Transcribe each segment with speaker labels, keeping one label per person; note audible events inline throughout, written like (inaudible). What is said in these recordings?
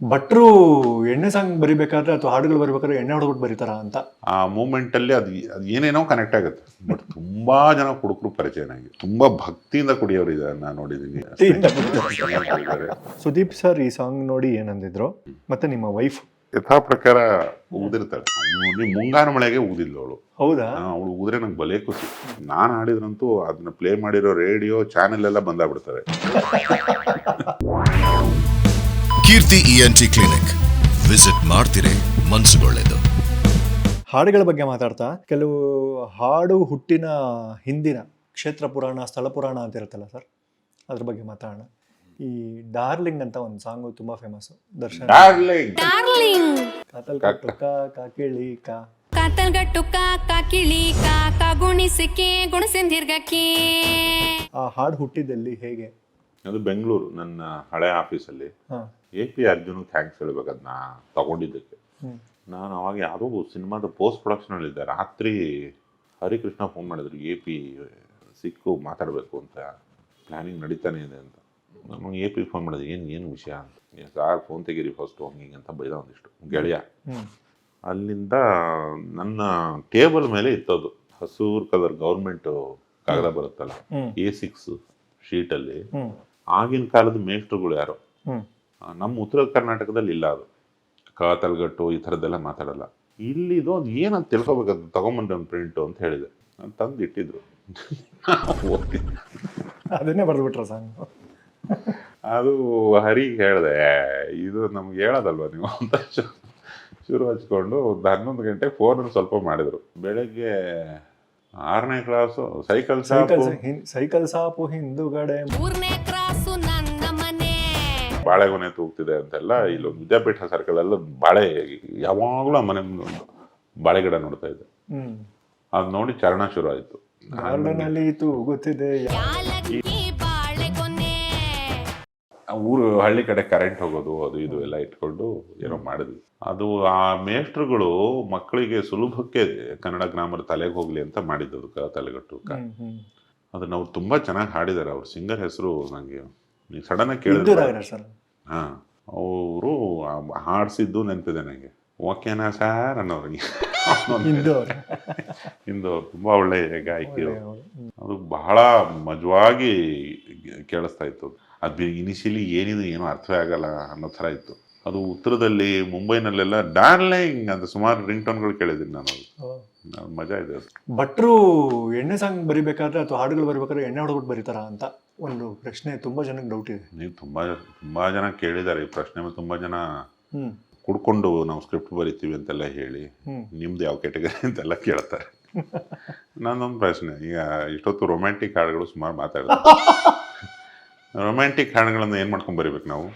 Speaker 1: ಭಟ್ರು ಎಣ್ಣೆ ಸಾಂಗ್ ಬರಿಬೇಕಾದ್ರೆ ಅಥವಾ ಹಾಡುಗಳು ಬರಿಬೇಕಾದ್ರೆ ಎಣ್ಣೆ ಹೊಡ್ಬಿಟ್ಟು ಬರೀತಾರ ಅಂತ?
Speaker 2: ಆ ಮೂಮೆಂಟಲ್ಲಿ ಅದು ಅದು ಏನೇನೋ ಕನೆಕ್ಟ್ ಆಗುತ್ತೆ. ಬಟ್ ತುಂಬಾ ಜನ ಕುಡುಕರು ಪರಿಚಯ ನನಗೆ ತುಂಬಾ ಭಕ್ತಿಯಿಂದ ಕುಡಿಯೋರು ಇದ್ದಾರೆ ನಾನು
Speaker 1: ನೋಡಿದೀನಿ (laughs) ಸುದೀಪ್ ಸರ್ ಈ ಸಾಂಗ್ ನೋಡಿ ಏನಂದಿದ್ರು? ಮತ್ತೆ ನಿಮ್ಮ ವೈಫ್
Speaker 2: ಯಥಾ ಪ್ರಕಾರ ಊದಿರ್ತಾಳೆ. ಮುಂಗಾರ ಮುಂಗಾರು ಮಳೆಗೆ ಊದಿಲ್ಲ ಅವಳು.
Speaker 1: ಹೌದಾ?
Speaker 2: ಅವಳು ಊದ್ರೆ ನಂಗೆ ಬಲೆ ಖುಷಿ ನಾನು ಹಾಡಿದ್ರಂತೂ ಅದನ್ನ ಪ್ಲೇ ಮಾಡಿರೋ ರೇಡಿಯೋ ಚಾನೆಲ್ ಎಲ್ಲ ಬಂದಾಗ್ಬಿಡ್ತಾರೆ (laughs)
Speaker 3: ಕೀರ್ತಿ ಇಎನ್ಟಿ ಕ್ಲಿನಿಕ್ ವಿಸಿಟ್ ಮಾಡ್ತಿರೇ ಮನ್ಸುಗೊಳ್ಳೆದು.
Speaker 1: ಹಾಡುಗಳ ಬಗ್ಗೆ ಮಾತಾಡ್ತಾ ಕೆಲವು ಹಾಡು ಹುಟ್ಟಿನ ಹಿಂದಿನ ಕ್ಷೇತ್ರ ಪುರಾಣ ಸ್ಥಳ ಪುರಾಣ ಅಂತ ಇರುತ್ತಲ್ಲ ಸರ್? ಅದ್ರ ಬಗ್ಗೆ ಮಾತಾಡೋಣ. ಈ ಡಾರ್ಲಿಂಗ್ ಅಂತ ಒಂದು ಸಾಂಗು ತುಂಬಾ ಫೇಮಸ್ ದರ್ಶನ್.
Speaker 2: ಡಾರ್ಲಿಂಗ್.
Speaker 4: ಡಾರ್ಲಿಂಗ್.
Speaker 1: ಕಾತಲ್ ಕಟ್ಟು ಕಾ ಕಾಕಿಳಿ ಕಾ.
Speaker 4: ಕಾತಲ್ಗಟ್ಟು ಗುಣಸಿಂದಿರ್ಗಕ್ಕೆ
Speaker 1: ಆ ಹಾಡು ಹುಟ್ಟಿದಲ್ಲಿ ಹೇಗೆ?
Speaker 2: ಅದು ಬೆಂಗಳೂರು ನನ್ನ ಹಳೆ ಆಫೀಸಲ್ಲಿ
Speaker 1: ಹಾ.
Speaker 2: ಎ ಪಿ ಅರ್ಜುನ್ ಥ್ಯಾಂಕ್ಸ್ ಹೇಳ್ಬೇಕು ಅದನ್ನ ತಗೊಂಡಿದ್ದಕ್ಕೆ. ನಾನು ಅವಾಗ ಯಾವುದೋ ಸಿನಿಮಾದ ಪೋಸ್ಟ್ ಪ್ರೊಡಕ್ಷನಲ್ಲಿದ್ದೆ ರಾತ್ರಿ ಹರಿಕೃಷ್ಣ ಫೋನ್ ಮಾಡಿದ್ರು ಎ ಪಿ ಸಿಕ್ಕು ಮಾತಾಡಬೇಕು ಅಂತ. ಪ್ಲ್ಯಾನಿಂಗ್ ನಡೀತಾನೆ ಇದೆ ಅಂತ. ನಾನು ಎ ಪಿ ಫೋನ್ ಮಾಡಿದೆ ಏನು ಏನು ವಿಷಯ ಅಂತ? ಸಾರ್ ಫೋನ್ ತೆಗೀರಿ ಫಸ್ಟು ಹಂಗೆ ಅಂತ ಬೈದ ಒಂದಿಷ್ಟು ಗೆಳೆಯ ಅಲ್ಲಿಂದ ನನ್ನ ಟೇಬಲ್ ಮೇಲೆ ಇತ್ತದು. ಹಸೂರ್ ಕಲರ್ ಗೌರ್ಮೆಂಟ್ ಕಾಗದ ಬರುತ್ತಲ್ಲ ಎ ಸಿಕ್ಸ್ ಶೀಟಲ್ಲಿ ಆಗಿನ ಕಾಲದ ಮೇಷ್ಟ್ರುಗಳು ಯಾರು? ನಮ್ಮ ಉತ್ತರ ಕರ್ನಾಟಕದಲ್ಲಿ ಇಲ್ಲ ಅದು. ಕಾತಲ್ಗಟ್ಟು ಈ ಥರದ್ದೆಲ್ಲ ಮಾತಾಡಲ್ಲ. ಇಲ್ಲಿದು ಅದು ಏನಂತ ತಿಳ್ಕೊಬೇಕದು ತಗೊಂಬಂದ್ರೆ ಒಂದು ಪ್ರಿಂಟು ಅಂತ ಹೇಳಿದೆ. ನಾನು ತಂದು ಇಟ್ಟಿದ್ರು. (laughs)
Speaker 1: ಅದನ್ನೇ ಬರೆದ್ಬಿಟ್ರ ಸಾಂಗ್
Speaker 2: ಅದು ಹರಿ ಹೇಳಿದೆ ಇದು ನಮ್ಗೆ ಹೇಳೋದಲ್ವ ನೀವು? ಅಂತ ಶುರು ಹಚ್ಕೊಂಡು ಒಂದು ಹನ್ನೊಂದು ಗಂಟೆಗೆ ಫೋನ್ ಸ್ವಲ್ಪ ಮಾಡಿದ್ರು. ಬೆಳಗ್ಗೆ ಆರನೇ ಕ್ಲಾಸು ಸೈಕಲ್
Speaker 1: ಸಾಪು
Speaker 2: ಸಾಕು.
Speaker 1: ಸೈಕಲ್ ಸಾಪು ಹಿಂದುಗಡೆ
Speaker 4: ಮೂರನೇ
Speaker 2: ಬಾಳೆಗೊನೆ ತೂಗ್ತಿದೆ ಅಂತೆಲ್ಲ ಇಲ್ಲೊಂದು ವಿದ್ಯಾಪೀಠ ಸರ್ಕಲ್ ಎಲ್ಲ ಬಾಳೆ ಯಾವಾಗಲೂ ಆ ಮನೆ ಮುಂದೆ ಒಂದು ಬಾಳೆ ಗಿಡ ನೋಡ್ತಾ ಇದ್ದೆ. ಅದ್ ನೋಡಿ ಚರಣ ಶುರು ಆಯ್ತು.
Speaker 1: ಗಾರ್ಡನ್
Speaker 4: ಇದು ಬಾಳೆಗೊನೆ.
Speaker 2: ಊರು ಹಳ್ಳಿ ಕಡೆ ಕರೆಂಟ್ ಹೋಗೋದು ಅದು ಇದು ಎಲ್ಲ ಇಟ್ಕೊಂಡು ಏನೋ ಮಾಡಿದ್ವಿ. ಅದು ಆ ಮೇಷ್ಟ್ರುಗಳು ಮಕ್ಕಳಿಗೆ ಸುಲಭಕ್ಕೆ ಕನ್ನಡ ಗ್ರಾಮರ್ ತಲೆಗೆ ಹೋಗ್ಲಿ ಅಂತ ಮಾಡಿದ್ದು ತಲೆಗಟ್ಟು ಕ.
Speaker 1: ಹ್ಮ್ ಹ್ಮ್.
Speaker 2: ಅದನ್ನ ಅವ್ರು ತುಂಬಾ ಚೆನ್ನಾಗಿ ಹಾಡಿದ್ದಾರೆ. ಅವ್ರ ಸಿಂಗರ್ ಹೆಸರು ನಂಗೆ ನೀವು ಸಡನ್ ಕೇಳಿದ್ರೆ
Speaker 1: ಸರ್.
Speaker 2: ಹಾ. ಅವರು ಹಾಡಿಸಿದ್ದು ನೆನಪಿದೆ ನನಗೆ ಓಕೆನಾ ಸಾರ್ ಅನ್ನೋರಿಗೆ.
Speaker 1: ಇಂದು
Speaker 2: ತುಂಬ ತುಂಬಾ ಒಳ್ಳೆ
Speaker 1: ಗಾಯಕಿ.
Speaker 2: ಅದು ಬಹಳ ಮಜವಾಗಿ ಕೇಳಿಸ್ತಾ ಇತ್ತು. ಅದು ಇನಿಷಿಯಲಿ ಏನಿದು ಏನೂ ಅರ್ಥವೇ ಆಗಲ್ಲ ಅನ್ನೋ ಥರ ಇತ್ತು. ಅದು ಉತ್ತರದಲ್ಲಿ ಮುಂಬೈನಲ್ಲೆಲ್ಲ ಡಾರ್ಲಿಂಗ್ ಅಂತ ಸುಮಾರು ರಿಂಗ್ ಟೋನ್ಗಳು ಕೇಳಿದ್ದೀನಿ ನಾನು ಅದು. ಮಜಾ ಇದೆ
Speaker 1: ಭಟ್ರು ಎಣ್ಣೆ ಸಾಂಗ್ ಬರಿಬೇಕಾದ್ರೆ ಅಥವಾ ಹಾಡುಗಳು ಬರಿಬೇಕಾದ್ರೆ ಎಣ್ಣೆ ಹೊಡ್ಬಿಟ್ಟು ಬರೀತಾರ ಅಂತ? ಒಂದು ಪ್ರಶ್ನೆ ತುಂಬಾ ಜನಕ್ಕೆ ಡೌಟ್ ಇದೆ.
Speaker 2: ನೀವು ತುಂಬಾ ತುಂಬಾ ಜನ ಕೇಳಿದ್ದಾರೆ. ಈ ಪ್ರಶ್ನೆ ಮೇಲೆ ತುಂಬಾ ಜನ ಕುಡ್ಕೊಂಡು ನಾವು ಸ್ಕ್ರಿಪ್ಟ್ ಬರಿತೀವಿ ಅಂತೆಲ್ಲ ಹೇಳಿ ನಿಮ್ದು ಯಾವ ಕೆಟಗರಿ (laughs) ಅಂತೆಲ್ಲ ಕೇಳ್ತಾರೆ. ನಾನೊಂದು ಪ್ರಶ್ನೆ ಈಗ ಇಷ್ಟೊತ್ತು ರೊಮ್ಯಾಂಟಿಕ್ ಹಾಡುಗಳು ಸುಮಾರು ಮಾತಾಡ್ತಾರೆ. (laughs) ರೊಮ್ಯಾಂಟಿಕ್ ಹಾಡುಗಳನ್ನ ಏನು ಮಾಡ್ಕೊಂಡು ಬರೀಬೇಕು ನಾವು?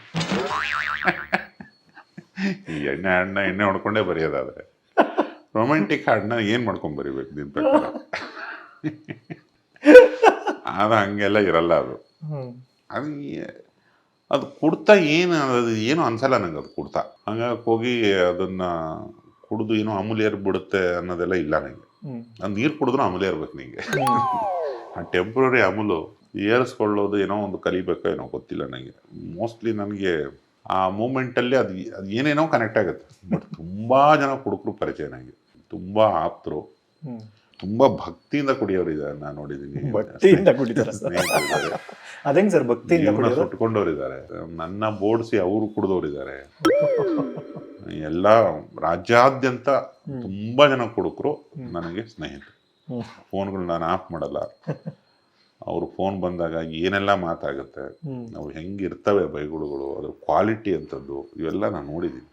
Speaker 2: ಈ ಎಣ್ಣೆ ಹಾಡನ್ನ ಎಣ್ಣೆ ಹೊಡ್ಕೊಂಡೇ ಬರೆಯೋದಾದ್ರೆ. ರೊಮ್ಯಾಂಟಿಕ್ ಹಾಡನ್ನ ಏನು ಮಾಡ್ಕೊಂಡು ಬರಿಬೇಕು ದಿನ ಪ್ರಕಾರ? ಅದು ಹಂಗೆಲ್ಲ ಇರಲ್ಲ ಅದು. ಅದು ಅದು ಕುಡ್ತಾ ಏನು ಅದು ಏನು ಅನ್ಸಲ್ಲ ನಂಗೆ ಅದು ಕುಡ್ತಾ. ಹಂಗಾಗಿ ಹೋಗಿ ಅದನ್ನ ಕುಡಿದು ಏನೋ ಅಮೂಲ್ಯ ಬಿಡುತ್ತೆ ಅನ್ನೋದೆಲ್ಲ ಇಲ್ಲ ನಂಗೆ.
Speaker 1: ಹ್ಮ್.
Speaker 2: ಅದು ನೀರು ಕುಡಿದ್ರು ಅಮೂಲ್ಯ ಇರ್ಬೇಕು ನಿಂಗೆ. ಆ ಟೆಂಪ್ರರಿ ಅಮೂಲು ಏರಿಸ್ಕೊಳ್ಳೋದು ಏನೋ ಒಂದು ಕಲಿಬೇಕೋ ಏನೋ ಗೊತ್ತಿಲ್ಲ ನನಗೆ ಮೋಸ್ಟ್ಲಿ ನನಗೆ ಆ ಮೂಮೆಂಟಲ್ಲಿ ಅದು ಅದು ಏನೇನೋ ಕನೆಕ್ಟ್ ಆಗುತ್ತೆ. ಬಟ್ ತುಂಬ ಜನ ಕುಡುಕರು ಪರಿಚಯ ನನಗೆ ತುಂಬ ಆಪ್ತರು. ತುಂಬ ಭಕ್ತಿಯಿಂದ ಕುಡಿಯೋರು ಇದ್ದಾರೆ ನಾನು ನೋಡಿದ್ದೀನಿ
Speaker 1: ಭಕ್ತಿಯಿಂದ ಕುಡಿತಾರೆ. ಅದೇಂಗ್ ಸರ್ ಭಕ್ತಿಯಿಂದ
Speaker 2: ಸುಟ್ಕೊಂಡವರಿದ್ದಾರೆ ನನ್ನ ಬೋಡಿಸಿ ಅವರು ಕುಡಿದವರಿದ್ದಾರೆ ಎಲ್ಲ ರಾಜ್ಯಾದ್ಯಂತ ತುಂಬಾ ಜನ ಕುಡುಕರು ನನಗೆ ಸ್ನೇಹಿತರು. ಫೋನ್ಗಳು ನಾನು ಆಫ್ ಮಾಡಲ್ಲ. ಅವ್ರು ಫೋನ್ ಬಂದಾಗ ಏನೆಲ್ಲ ಮಾತಾಗುತ್ತೆ ಅವು ಹೆಂಗಿರ್ತವೆ ಬೈಗುಳುಗಳು ಅದ್ರ ಕ್ವಾಲಿಟಿ ಅಂತದ್ದು ಇವೆಲ್ಲ ನಾನು ನೋಡಿದ್ದೀನಿ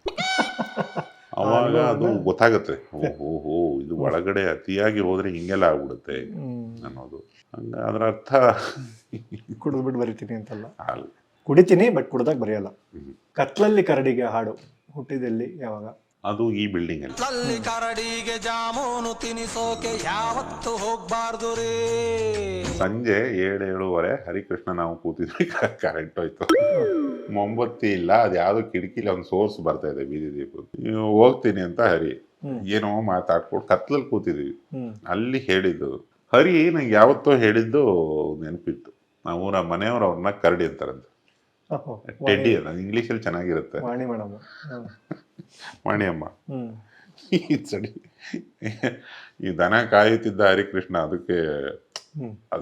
Speaker 2: ಅವಾಗ ಅದು ಗೊತ್ತಾಗುತ್ತೆ. ಓಹೋ ಹೋ ಇದು ಒಳಗಡೆ ಅತಿಯಾಗಿ ಹೋದ್ರೆ ಹಿಂಗೆಲ್ಲ ಆಗ್ಬಿಡುತ್ತೆ ಅನ್ನೋದು. ಹಂಗ ಅದರ ಅರ್ಥ
Speaker 1: ಕುಡಿದ್ಬಿಟ್ಟು ಬರಿತೀನಿ ಅಂತಲ್ಲ.
Speaker 2: ಅಲ್ಲ.
Speaker 1: ಕುಡಿತೀನಿ ಬಟ್ ಕುಡ್ದಾಗ ಬರೆಯಲ್ಲ. ಕತ್ಲಲ್ಲಿ ಕರಡಿಗೆ ಹಾಡು ಹುಟ್ಟಿದಲ್ಲಿ ಯಾವಾಗ?
Speaker 2: ಅದು ಈ ಬಿಲ್ಡಿಂಗ್ ಅಲ್ಲಿ.
Speaker 5: ಅಲ್ಲಿ ಕರಡಿಗೆ ಜಾಮೂನು ತಿನಿಸೋಕೆ ಯಾವತ್ತು ಹೋಗ್ಬಾರ್ದು ರೀ.
Speaker 2: ಸಂಜೆ ಏಳು ಏಳುವರೆ ಹರಿಕೃಷ್ಣ ನಾವು ಕೂತಿದ್ವಿ. (laughs) ಕರೆಂಟ್ ಹೋಯ್ತು. ಮೊಂಬತ್ತಿ ಇಲ್ಲ ಅದು ಯಾವ್ದೋ ಕಿಟಕಿಲಿ ಒಂದು ಸೋರ್ಸ್ ಬರ್ತಾ ಇದೆ ಬೀದಿ ದೀಪ ನೀವು ಹೋಗ್ತೀನಿ ಅಂತ ಹರಿ. ಏನೋ ಮಾತಾಡ್ಕೊಂಡು ಕತ್ಲಲ್ಲಿ ಕೂತಿದ್ವಿ. ಅಲ್ಲಿ ಹೇಳಿದ್ದು ಹರಿ ನಂಗೆ ಯಾವತ್ತೋ ಹೇಳಿದ್ದು ನೆನಪಿತ್ತು. ನಾವು ನಮ್ಮ ಮನೆಯವ್ರು ಅವ್ರನ್ನ ಕರಡಿ ಅಂತಾರಂತೆ.
Speaker 1: ಇಂಗ್ಲಿಷ್
Speaker 2: ಟೆಡ್ಡಿ ಅದು ಇಂಗ್ಲೀಷಲ್ಲಿ ಚೆನ್ನಾಗಿರುತ್ತೆ.
Speaker 1: ಹ್ಮ್.
Speaker 2: ಈ ಸಡಿ ಈ ದನ ಕಾಯುತ್ತಿದ್ದ ಹರಿಕೃಷ್ಣ ಅದಕ್ಕೆ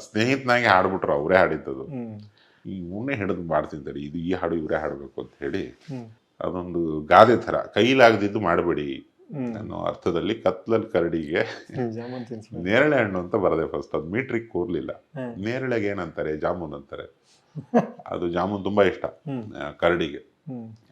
Speaker 2: ಸ್ನೇಹಿತನಾಗಿ ಹಾಡ್ಬಿಟ್ರು ಅವರೇ ಹಾಡಿದ್ದದು. ಈ ಇವನ್ನೇ ಹಿಡಿದು ಮಾಡ್ತಿದ್ದಾರೆ ಇದು ಈ ಹಾಡು ಇವರೇ ಹಾಡಬೇಕು ಅಂತ ಹೇಳಿ ಅದೊಂದು ಗಾದೆ ಥರ ಕೈಲಾಗದಿದ್ದು ಮಾಡಬೇಡಿ ಅನ್ನೋ ಅರ್ಥದಲ್ಲಿ ಕತ್ಲಲ್ ಕರಡಿಗೆ ನೇರಳೆ ಹಣ್ಣು ಅಂತ ಬರದೆ ಫಸ್ಟ್ ಅದು ಮೀಟ್ರಿಗೆ ಕೂರ್ಲಿಲ್ಲ. ನೇರಳೆಗೆ ಏನಂತಾರೆ ಜಾಮೂನ್ ಅಂತಾರೆ. (laughs) ಅದು ಜಾಮೂನ್ ತುಂಬಾ ಇಷ್ಟ ಕರಡಿಗೆ.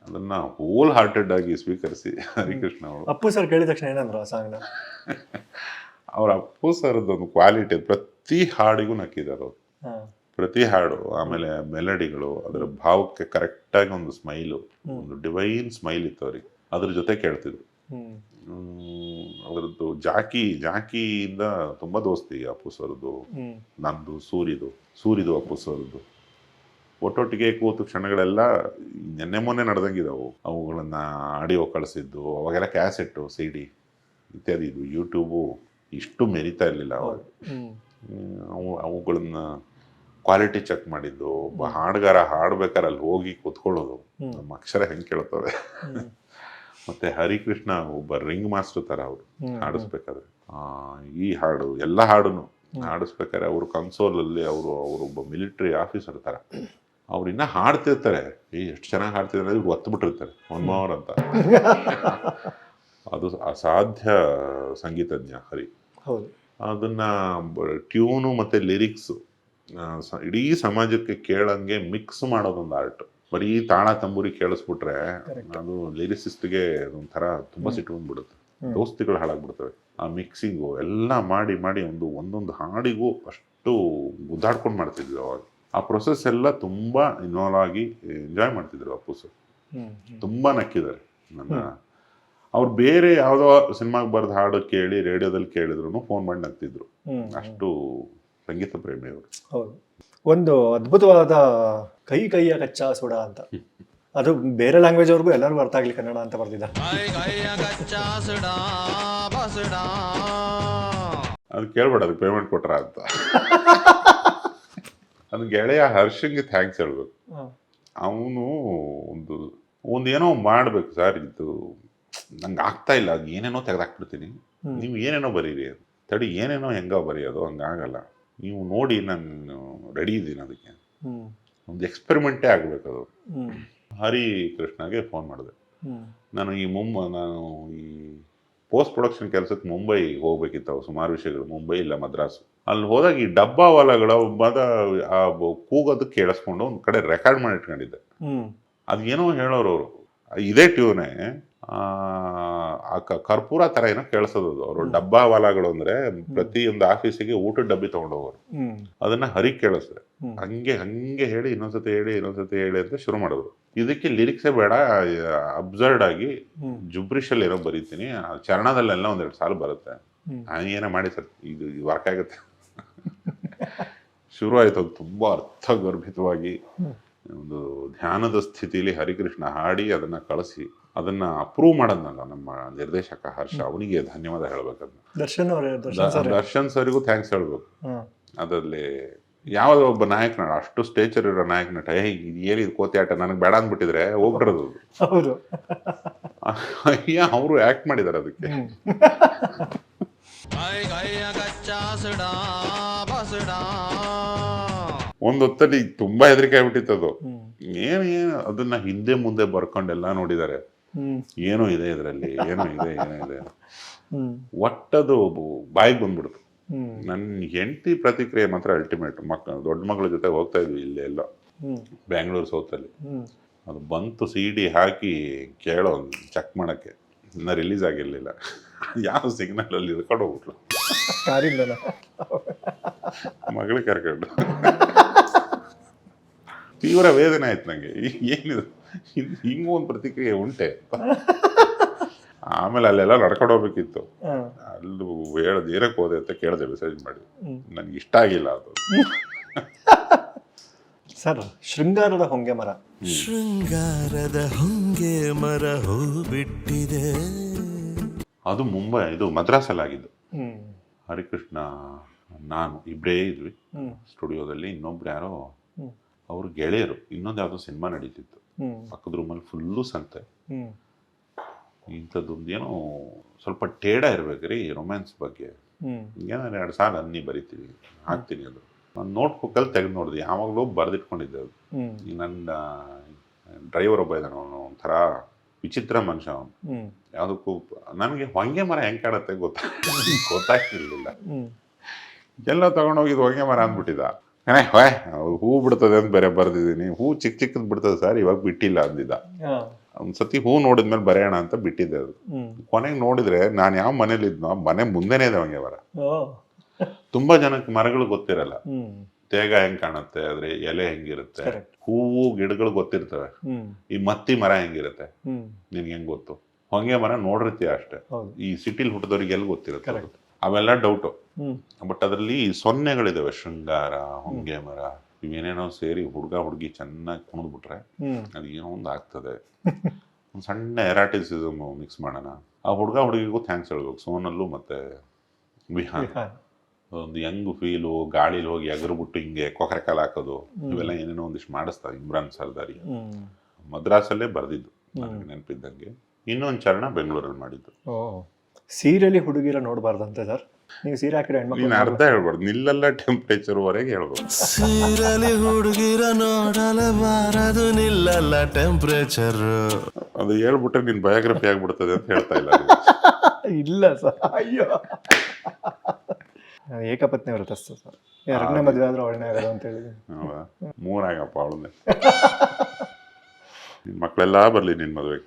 Speaker 2: ಅದನ್ನ ಹೋಲ್ ಹಾರ್ಟೆಡ್ ಆಗಿ ಸ್ವೀಕರಿಸಿ ಹರಿಕೃಷ್ಣ ಅವರು.
Speaker 1: ಅಪ್ಪು ಸರ್ ಕೇಳಿದ ತಕ್ಷಣ ಏನಂದ್ರು ಆ ಸಾಂಗ್ನ (laughs)
Speaker 2: ಅವ್ರ ಅಪ್ಪು ಸರ್ದೊಂದು ಕ್ವಾಲಿಟಿ ಪ್ರತಿ ಹಾಡಿಗೂ ನಕ್ಕಿದ್ದಾರೆ ಅವ್ರು. ಪ್ರತಿ ಹಾಡು ಆಮೇಲೆ ಮೆಲಡಿಗಳು ಅದರ ಭಾವಕ್ಕೆ ಕರೆಕ್ಟಾಗಿ ಒಂದು ಸ್ಮೈಲು ಒಂದು ಡಿವೈನ್ ಸ್ಮೈಲ್ ಇತ್ತು ಅವ್ರಿಗೆ. ಅದ್ರ ಜೊತೆ ಕೇಳ್ತಿದ್ರು. ಅದರದ್ದು ಜಾಕಿ ಜಾಕಿಯಿಂದ ತುಂಬಾ ದೋಸ್ತಿ ಅಪ್ಪು ಸರ್ದು ನಂದು ಸೂರಿದು ಸೂರಿದು ಅಪ್ಪು ಸರ್ದು ಒಟ್ಟೊಟ್ಟಿಗೆ ಕೂತು ಕ್ಷಣಗಳೆಲ್ಲ ನೆನ್ನೆ ಮೊನ್ನೆ ನಡೆದಂಗಿದಾವು. ಅವುಗಳನ್ನ ಆಡಿಯೋ ಕಳಿಸಿದ್ದು ಅವಾಗೆಲ್ಲ ಕ್ಯಾಸೆಟ್ಟು ಸಿ ಡಿ ಇತ್ಯಾದಿ ಇದು ಯೂಟ್ಯೂಬು ಇಷ್ಟು ಮೆರಿತಾ ಇರಲಿಲ್ಲ ಅವಾಗ. ಅವು ಅವುಗಳನ್ನ ಕ್ವಾಲಿಟಿ ಚೆಕ್ ಮಾಡಿದ್ದು ಒಬ್ಬ ಹಾಡುಗಾರ ಹಾಡ್ಬೇಕಾದ್ರೆ ಅಲ್ಲಿ ಹೋಗಿ ಕೂತ್ಕೊಳ್ಳೋದು. ನಮ್ಮ ಅಕ್ಷರ ಹೆಂಗೆ ಕೇಳ್ತವೆ? ಮತ್ತೆ ಹರಿಕೃಷ್ಣ ಒಬ್ಬ ರಿಂಗ್ ಮಾಸ್ಟರ್ ತರ ಅವರು. ಹಾಡಿಸ್ಬೇಕಾದ್ರೆ. ಈ ಹಾಡು ಎಲ್ಲ ಹಾಡುನು ಹಾಡಿಸ್ಬೇಕಾದ್ರೆ ಅವರು ಕನ್ಸೋಲಲ್ಲಿ ಅವರು ಅವರೊಬ್ಬ ಮಿಲಿಟರಿ ಆಫೀಸರ್ ತರ. ಅವ್ರು ಇನ್ನ ಹಾಡ್ತಿರ್ತಾರೆ. ಈ ಎಷ್ಟು ಚೆನ್ನಾಗಿ ಹಾಡ್ತಿದ್ದಾರೆ ಇವ್ರು ಒತ್ತು ಬಿಟ್ಟಿರ್ತಾರೆ ಒನ್ ಮೋರ್ ಅಂತ. ಅದು ಅಸಾಧ್ಯ ಸಂಗೀತಜ್ಞ ಹರಿ.
Speaker 1: ಹೌದು.
Speaker 2: ಅದನ್ನ ಟ್ಯೂನು ಮತ್ತೆ ಲಿರಿಕ್ಸು ಇಡೀ ಸಮಾಜಕ್ಕೆ ಕೇಳಂಗೆ ಮಿಕ್ಸ್ ಮಾಡೋದೊಂದು ಆರ್ಟ್ ಬರೀ ತಾಳ ತಂಬೂರಿ ಕೇಳಿಸ್ಬಿಟ್ರೆ ಅದು ಲಿರಿಸಿಸ್ಟ್ಗೆ ಒಂಥರ ತುಂಬಾ ಸಿಟ್ಟು ಬಂದ್ಬಿಡುತ್ತೆ ದೋಸ್ತಿಗಳು ಹಾಳಾಗ್ಬಿಡ್ತವೆ. ಆ ಮಿಕ್ಸಿಂಗು ಎಲ್ಲ ಮಾಡಿ ಮಾಡಿ ಒಂದು ಒಂದೊಂದು ಹಾಡಿಗೂ ಅಷ್ಟು ಗುದ್ದಾಡ್ಕೊಂಡು ಮಾಡ್ತಿದ್ವಿ ಅವಾಗ. ಆ ಪ್ರೊಸೆಸ್ ಎಲ್ಲ ತುಂಬಾ ಇನ್ವಾಲ್ವ್ ಆಗಿ ಎಂಜಾಯ್ ಮಾಡ್ತಿದ್ರು ಅಪ್ಪು ಸರ್ ತುಂಬಾ ನಕ್ಕಿದ್ದಾರೆ ನನ್ನ ಅವ್ರು ಬೇರೆ ಯಾವುದೋ ಸಿನಿಮಾಗೆ ಬರೆದು ಹಾಡು ಕೇಳಿ ರೇಡಿಯೋದಲ್ಲಿ ಕೇಳಿದ್ರು ಫೋನ್ ಮಾಡಿ ನಗ್ತಿದ್ರು. ಅಷ್ಟು ಸಂಗೀತ ಪ್ರೇಮಿ ಅವರು.
Speaker 1: ಹೌದು. ಒಂದು ಅದ್ಭುತವಾದ ಕೈ ಕೈಯ ಕಚ್ಚಾ ಸುಡ ಅಂತ. ಅದು ಬೇರೆ ಲ್ಯಾಂಗ್ವೇಜ್ ಅವ್ರಿಗೂ ಎಲ್ಲರಿಗೂ ಅರ್ಥ ಆಗ್ಲಿ ಕನ್ನಡ ಅಂತ
Speaker 5: ಬರ್ತಿದ್ದ
Speaker 2: ಅದು ಕೇಳ್ಬೇಡ ಅದಕ್ಕೆ ಪೇಮೆಂಟ್ ಕೊಟ್ರ ಅಂತ. (laughs) ಅದು ಗೆಳೆಯ ಹರ್ಷಂಗೆ ಥ್ಯಾಂಕ್ಸ್ ಹೇಳ್ಬೇಕು. ಅವನು ಒಂದು ಒಂದು ಏನೋ ಮಾಡ್ಬೇಕು ಸರ್ ಇದು ನಂಗೆ ಆಗ್ತಾ ಇಲ್ಲ ಅದು ಏನೇನೋ ತೆಗೆದಾಕ್ಬಿಡ್ತೀನಿ. ನೀವು ಏನೇನೋ ಬರೀರಿ ಅದು ತಡಿ ಏನೇನೋ ಹೆಂಗೋ ಬರೆಯೋದು ಹಂಗಾಗಲ್ಲ. ನೀವು ನೋಡಿ ನಾನು ರೆಡಿ ಇದ್ದೀನಿ ಅದಕ್ಕೆ. ಒಂದು ಎಕ್ಸ್ಪೆರಿಮೆಂಟೇ ಆಗಬೇಕು ಅದು. ಹರಿ ಕೃಷ್ಣಗೆ ಫೋನ್ ಮಾಡಿದೆ. ನಾನು ಈ ಮುಂಬೈ ನಾನು ಈ ಪೋಸ್ಟ್ ಪ್ರೊಡಕ್ಷನ್ ಕೆಲಸಕ್ಕೆ ಮುಂಬೈ ಹೋಗ್ಬೇಕಿತ್ತು ಸುಮಾರು ವಿಷಯಗಳು. ಮುಂಬೈ ಇಲ್ಲ ಮದ್ರಾಸು. ಅಲ್ಲಿ ಹೋದಾಗ ಈ ಡಬ್ಬಾವಾಲಗಳ ಮದ ಆ ಕೂಗೋದು ಕೇಳಿಸ್ಕೊಂಡು ಒಂದು ಕಡೆ ರೆಕಾರ್ಡ್ ಮಾಡಿ ಇಟ್ಕೊಂಡಿದ್ದೆ.
Speaker 1: ಅದ್
Speaker 2: ಏನೋ ಹೇಳೋರು ಅವರು. ಇದೇ ಟ್ಯೂನೇ ಆ ಕರ್ಪೂರ ಥರ ಏನೋ ಕೇಳಿಸೋದು ಅವರು. ಡಬ್ಬಾ ವಾಲಾಗಳು ಅಂದ್ರೆ ಪ್ರತಿಯೊಂದು ಆಫೀಸಿಗೆ ಊಟದ ಡಬ್ಬಿ ತಗೊಂಡೋಗೋರು. ಅದನ್ನ ಹರಿ ಕೇಳಿಸ್ದೆ. ಹಂಗೆ ಹಂಗೆ ಹೇಳಿ ಇನ್ನೊಂದ್ಸತಿ ಹೇಳಿ ಇನ್ನೊಂದ್ಸತಿ ಹೇಳಿ ಅಂತ ಶುರು ಮಾಡಿದ್ರು. ಇದಕ್ಕೆ ಲಿರಿಕ್ಸೇ ಬೇಡ ಅಬ್ಸರ್ಡ್ ಆಗಿ. ಜುಬ್ರಿಷಲ್ಲಿ ಏನೋ ಬರೀತೀನಿ. ಚರಣದಲ್ಲೆಲ್ಲ ಒಂದೆರಡು ಸಾಲು ಬರುತ್ತೆ. ಏನೋ ಮಾಡಿ ಸರ್ ಇದು ವರ್ಕ್ ಆಗುತ್ತೆ. ಶುರು ಆಯ್ತು ಅದು ತುಂಬಾ ಅರ್ಥಗರ್ಭಿತವಾಗಿ ಒಂದು ಧ್ಯಾನದ ಸ್ಥಿತಿಲಿ ಹರಿಕೃಷ್ಣ ಹಾಡಿ ಅದನ್ನ ಕಳಿಸಿ ಅದನ್ನ ಅಪ್ರೂವ್ ಮಾಡದ್ನಲ್ಲ ನಮ್ಮ ನಿರ್ದೇಶಕ ಹರ್ಷ ಅವನಿಗೆ ಧನ್ಯವಾದ ಹೇಳ್ಬೇಕದನ್ನ
Speaker 1: ದರ್ಶನ್ ಅವರೇ ದರ್ಶನ್ ಸರ್
Speaker 2: ದರ್ಶನ್ ಸರಿಗೂ ಥ್ಯಾಂಕ್ಸ್ ಹೇಳ್ಬೇಕು. ಅದರಲ್ಲಿ ಯಾವುದೋ ಒಬ್ಬ ನಾಯಕ ನಟ ಅಷ್ಟು ಸ್ಟೇಚರ್ ಇರೋ ನಾಯಕ ನಟ ಹೇ ಇದು ಕೋತ್ಯಾಟ ಕೋತಿ ಆಟ ನನಗೆ ಬೇಡ ಅಂದ್ಬಿಟ್ಟಿದ್ರೆ ಹೋಗ್ಬಿಡೋದು.
Speaker 1: ಹೌದು.
Speaker 2: ಅಯ್ಯ ಅವರು ಆಕ್ಟ್ ಮಾಡಿದಾರೆ ಅದಕ್ಕೆ. (laughs)
Speaker 1: ಹ್ಮ್
Speaker 5: ಕೈ ಕೈಯ ಬಸಡಾ.
Speaker 2: ಒಂದ್ ಹೊತ್ತಲ್ಲಿ ತುಂಬಾ ಹೆದರಿಕೆ ಆಗ್ಬಿಟ್ಟಿತ್ತು ಅದು. ಏನು ಏನು ಅದನ್ನ ಹಿಂದೆ ಮುಂದೆ ಬರ್ಕೊಂಡೆಲ್ಲ ನೋಡಿದ್ದಾರೆ ಏನೋ ಇದೆ ಇದರಲ್ಲಿ ಏನೋ ಇದೆ ಏನೋ ಇದೆ ಒಟ್ಟದು ಬಾಯಿಗೆ ಬಂದ್ಬಿಡ್ತು. ನನ್ನ ಹೆಂಡತಿ ಪ್ರತಿಕ್ರಿಯೆ ಮಾತ್ರ ಅಲ್ಟಿಮೇಟ್ ಮಕ್ ದೊಡ್ಡ ಮಗಳ ಜೊತೆ ಹೋಗ್ತಾ ಇದ್ವಿ ಇಲ್ಲೇ ಎಲ್ಲ. ಬ್ಯಾಂಗ್ಳೂರ್ ಸೌತಲ್ಲಿ. ಅದು ಬಂತು ಸಿ ಡಿ ಹಾಕಿ ಕೇಳೋ ಚೆಕ್ ಮಾಡಕ್ಕೆ. ಇನ್ನ ರಿಲೀಸ್ ಆಗಿರಲಿಲ್ಲ. ಯಾವ ಸಿಗ್ನಲ್ ಅಲ್ಲಿ ಇರ್ಕೊಂಡು ಹೋಗ್ಬಿಟ್ಲು? ಮಗಳಿಗೆ ಕರ್ಕೊಂಡು. ತೀವ್ರ ವೇದನೆ ಆಯ್ತು ನಂಗೆ. ಈ- ಏನಿದು? ಹಿಂಗ್- ಒಂದು ಪ್ರತಿಕ್ರಿಯೆ ಉಂಟೆ. ಆಮೇಲೆ ಅಲ್ಲೆಲ್ಲ ನಡ್ಕೊಂಡು ಹೋಗ್ಬೇಕಿತ್ತು. ಅಲ್ಲಿ ಹೇಳೋದು ಏನಕ್ಕೆ ಹೋದೆ ಅಂತ ಕೇಳಿದೆ ಮೆಸೇಜ್ ಮಾಡಿ. ನನಗೆ ಇಷ್ಟ ಆಗಿಲ್ಲ ಅದು.
Speaker 1: ಸರ್ ಶೃಂಗಾರದ ಹೊಂಗೆ ಮರ.
Speaker 6: ಶೃಂಗಾರದ ಹೊಂಗೆ ಮರ ಹೂ ಬಿಟ್ಟಿದೆ.
Speaker 2: ಅದು ಮುಂಬೈ ಇದು ಮದ್ರಾಸಲ್ಲಿ ಆಗಿದ್ದು ಹರಿಕೃಷ್ಣ ನಾನು ಇಬ್ಬರೇ ಇದ್ವಿ. ಸ್ಟುಡಿಯೋದಲ್ಲಿ ಇನ್ನೊಬ್ರು ಯಾರೋ. ಅವ್ರ ಗೆಳೆಯರು. ಇನ್ನೊಂದು ಯಾವುದೋ ಸಿನಿಮಾ ನಡೀತಿತ್ತು. ಪಕ್ಕದ ರೂಮಲ್ಲಿ ಫುಲ್ಲು ಸಂತೆ. ಇಂಥದ್ದೊಂದು ಏನೋ ಸ್ವಲ್ಪ ಟೇಡ ಇರ್ಬೇಕ್ರಿ ರೊಮ್ಯಾನ್ಸ್ ಬಗ್ಗೆ. ಏನಾದ್ರೆ ಎರಡು ಸಾಲ ಅನ್ನಿ ಬರಿತೀವಿ. ಹಾಕ್ತೀನಿ ಅದು. ನಾನು ನೋಟ್ಬುಕ್ಕಲ್ಲಿ ತೆಗೆದು ನೋಡಿದೆ ಯಾವಾಗಲೂ ಬರೆದಿಟ್ಕೊಂಡಿದ್ದೆ ಅದು ನನ್ನ ಡ್ರೈವರ್ ಒಬ್ಬ ಇದ್ದಾನೆ ಅವನು ಒಂಥರ ವಿಚಿತ್ರ ಮನುಷ್ಯ ಅವನು. ಯಾವುದಕ್ಕೂ ನನಗೆ ಹೊಂಗೆ ಮರ ಹೆಂಗೆ ಕಾಡತ್ತೆ ಗೊತ್ತಾ? (laughs) ಗೊತ್ತಾಗ್ತಿರ್ಲಿಲ್ಲ. ಎಲ್ಲ ತಗೊಂಡೋಗಿದ್ದು ಹೊಂಗೆ ಮರ ಅಂದ್ಬಿಟ್ಟಿದ್ದ ಏ ಹೊಯ್ ಹೂ ಬಿಡ್ತದೆ ಅಂತ ಬೇರೆ ಬರ್ದಿದ್ದೀನಿ. ಹೂ ಚಿಕ್ಕ ಚಿಕ್ಕದು ಬಿಡ್ತದೆ ಸರ್ ಇವಾಗ ಬಿಟ್ಟಿಲ್ಲ ಅಂದಿದ್ದ.
Speaker 1: ಒಂದ್ಸತಿ
Speaker 2: ಒಂದು ಸತಿ ಹೂ ನೋಡಿದ್ಮೇಲೆ ಬರೆಯೋಣ ಅಂತ ಬಿಟ್ಟಿದ್ದೆ ಅದು. ಕೊನೆಗೆ ನೋಡಿದ್ರೆ ನಾನು ಯಾವ ಮನೇಲಿ ಇದ್ನೋ ಮನೆ ಮುಂದೆನೇ ಇದೆ ಹೊಂಗೆ ಮರ. ತುಂಬಾ ಜನಕ್ಕೆ ಮರಗಳು ಗೊತ್ತಿರಲ್ಲ. ತೇಗ ಹೆಂಗ್ ಕಾಣುತ್ತೆ? ಅದ್ರ ಎಲೆ ಹೆಂಗಿರುತ್ತೆ. ಹೂವು ಗಿಡಗಳು ಗೊತ್ತಿರ್ತವೆ. ಈ ಮತ್ತಿ ಮರ ಹೆಂಗಿರುತ್ತೆ? ನಿನ್ಗೆ ಹೆಂಗ್ ಗೊತ್ತು? ಹೊಂಗೆ ಮರ ನೋಡಿರ್ತೀಯ ಅಷ್ಟೇ. ಈ ಸಿಟಿಲಿ ಹುಟ್ಟಿದವ್ರಿಗೆ ಎಲ್ಲಿ ಗೊತ್ತಿರುತ್ತೆ ಅವೆಲ್ಲ ಡೌಟು ಬಟ್ ಅದರಲ್ಲಿ ಸೊನ್ನೆಗಳಿದಾವೆ. ಶೃಂಗಾರ ಹೊಂಗೆ ಮರ ಇವೇನೇನೋ ಸೇರಿ ಹುಡುಗ ಹುಡುಗಿ ಚೆನ್ನಾಗಿ ಕುಣಿದ್ಬಿಟ್ರೆ ಅದು ಏನೋ ಒಂದು ಆಗ್ತದೆ. ಒಂದು ಸಣ್ಣ ಎರಾಟಿಸಿಸಮ್ ಮಿಕ್ಸ್ ಮಾಡೋಣ. ಆ ಹುಡುಗ ಹುಡುಗಿಗೂ ಥ್ಯಾಂಕ್ಸ್ ಹೇಳ್ಬೇಕು. ಸೋನಲ್ಲೂ ಮತ್ತೆ ವಿಹಾನ್. ಒಂದು ಯಂಗ್ ಫೀಲು ಗಾಳಿಲಿ ಹೋಗಿ ಎಗರ್ಬಿಟ್ಟು ಹಿಂಗೆ ಕೊಕರೆ ಕಾಲ ಹಾಕೋದು ಇವೆಲ್ಲ ಏನೇನೋ ಒಂದಿಷ್ಟು ಮಾಡಿಸ್ತಾರೆ ಇಮ್ರಾನ್ ಸರ್ದಾರಿ. ಮದ್ರಾಸಲ್ಲೇ ಬರೆದಿದ್ದು ನನಗೆ ನೆನಪಿದ್ದಂಗೆ. ಇನ್ನೊಂದು ಚರಣ ಬೆಂಗಳೂರಲ್ಲಿ ಮಾಡಿದ್ದು.
Speaker 1: ಓ ಸೀರೆಲಿ ಹುಡುಗಿರ ನೋಡಬಾರ್ದಂತೆ ಸರ್? ನೀವು ಸೀರೆ ಹಾಕಿರೋ ಹೆಣ್ಮಕ್ಳು
Speaker 2: ನೀನು ಅರ್ಧ ಹೇಳ್ಬಾರ್ದು ನಿಲ್ಲಲ್ಲ ಟೆಂಪ್ರೇಚರ್ ವರೆಗೆ ಹೇಳ್ಬೋದು.
Speaker 6: ಸೀರೆಯಲ್ಲಿ ಹುಡುಗಿರ ನೋಡಲಬಾರದು ನಿಲ್ಲಲ್ಲ ಟೆಂಪ್ರೇಚರ್
Speaker 2: ಅದು ಹೇಳ್ಬಿಟ್ರೆ ನಿನ್ ಬಯೋಗ್ರಫಿ ಆಗ್ಬಿಡ್ತದೆ ಅಂತ ಹೇಳ್ತಾ ಇಲ್ಲ. (laughs)
Speaker 1: ಇಲ್ಲ ಸರ್ ಅಯ್ಯೋ. ಏಕಪತ್ನಿ ವ್ರತಸ್ಥ ಸರ್. ಎರಡನೇ ಮದುವೆ ಆದ್ರೂ ಅವಳನೇ ಆಗೋದು ಅಂತ ಹೇಳಿದ್ದೀನಿ
Speaker 2: ಹೌದಾ? ಮೂರಾಗಪ್ಪ ಅವಳನ್ನೇ. (laughs) ನಿನ್ ಮಕ್ಕಳೆಲ್ಲ ಬರಲಿ ನಿನ್ ಮದುವೆಗೆ.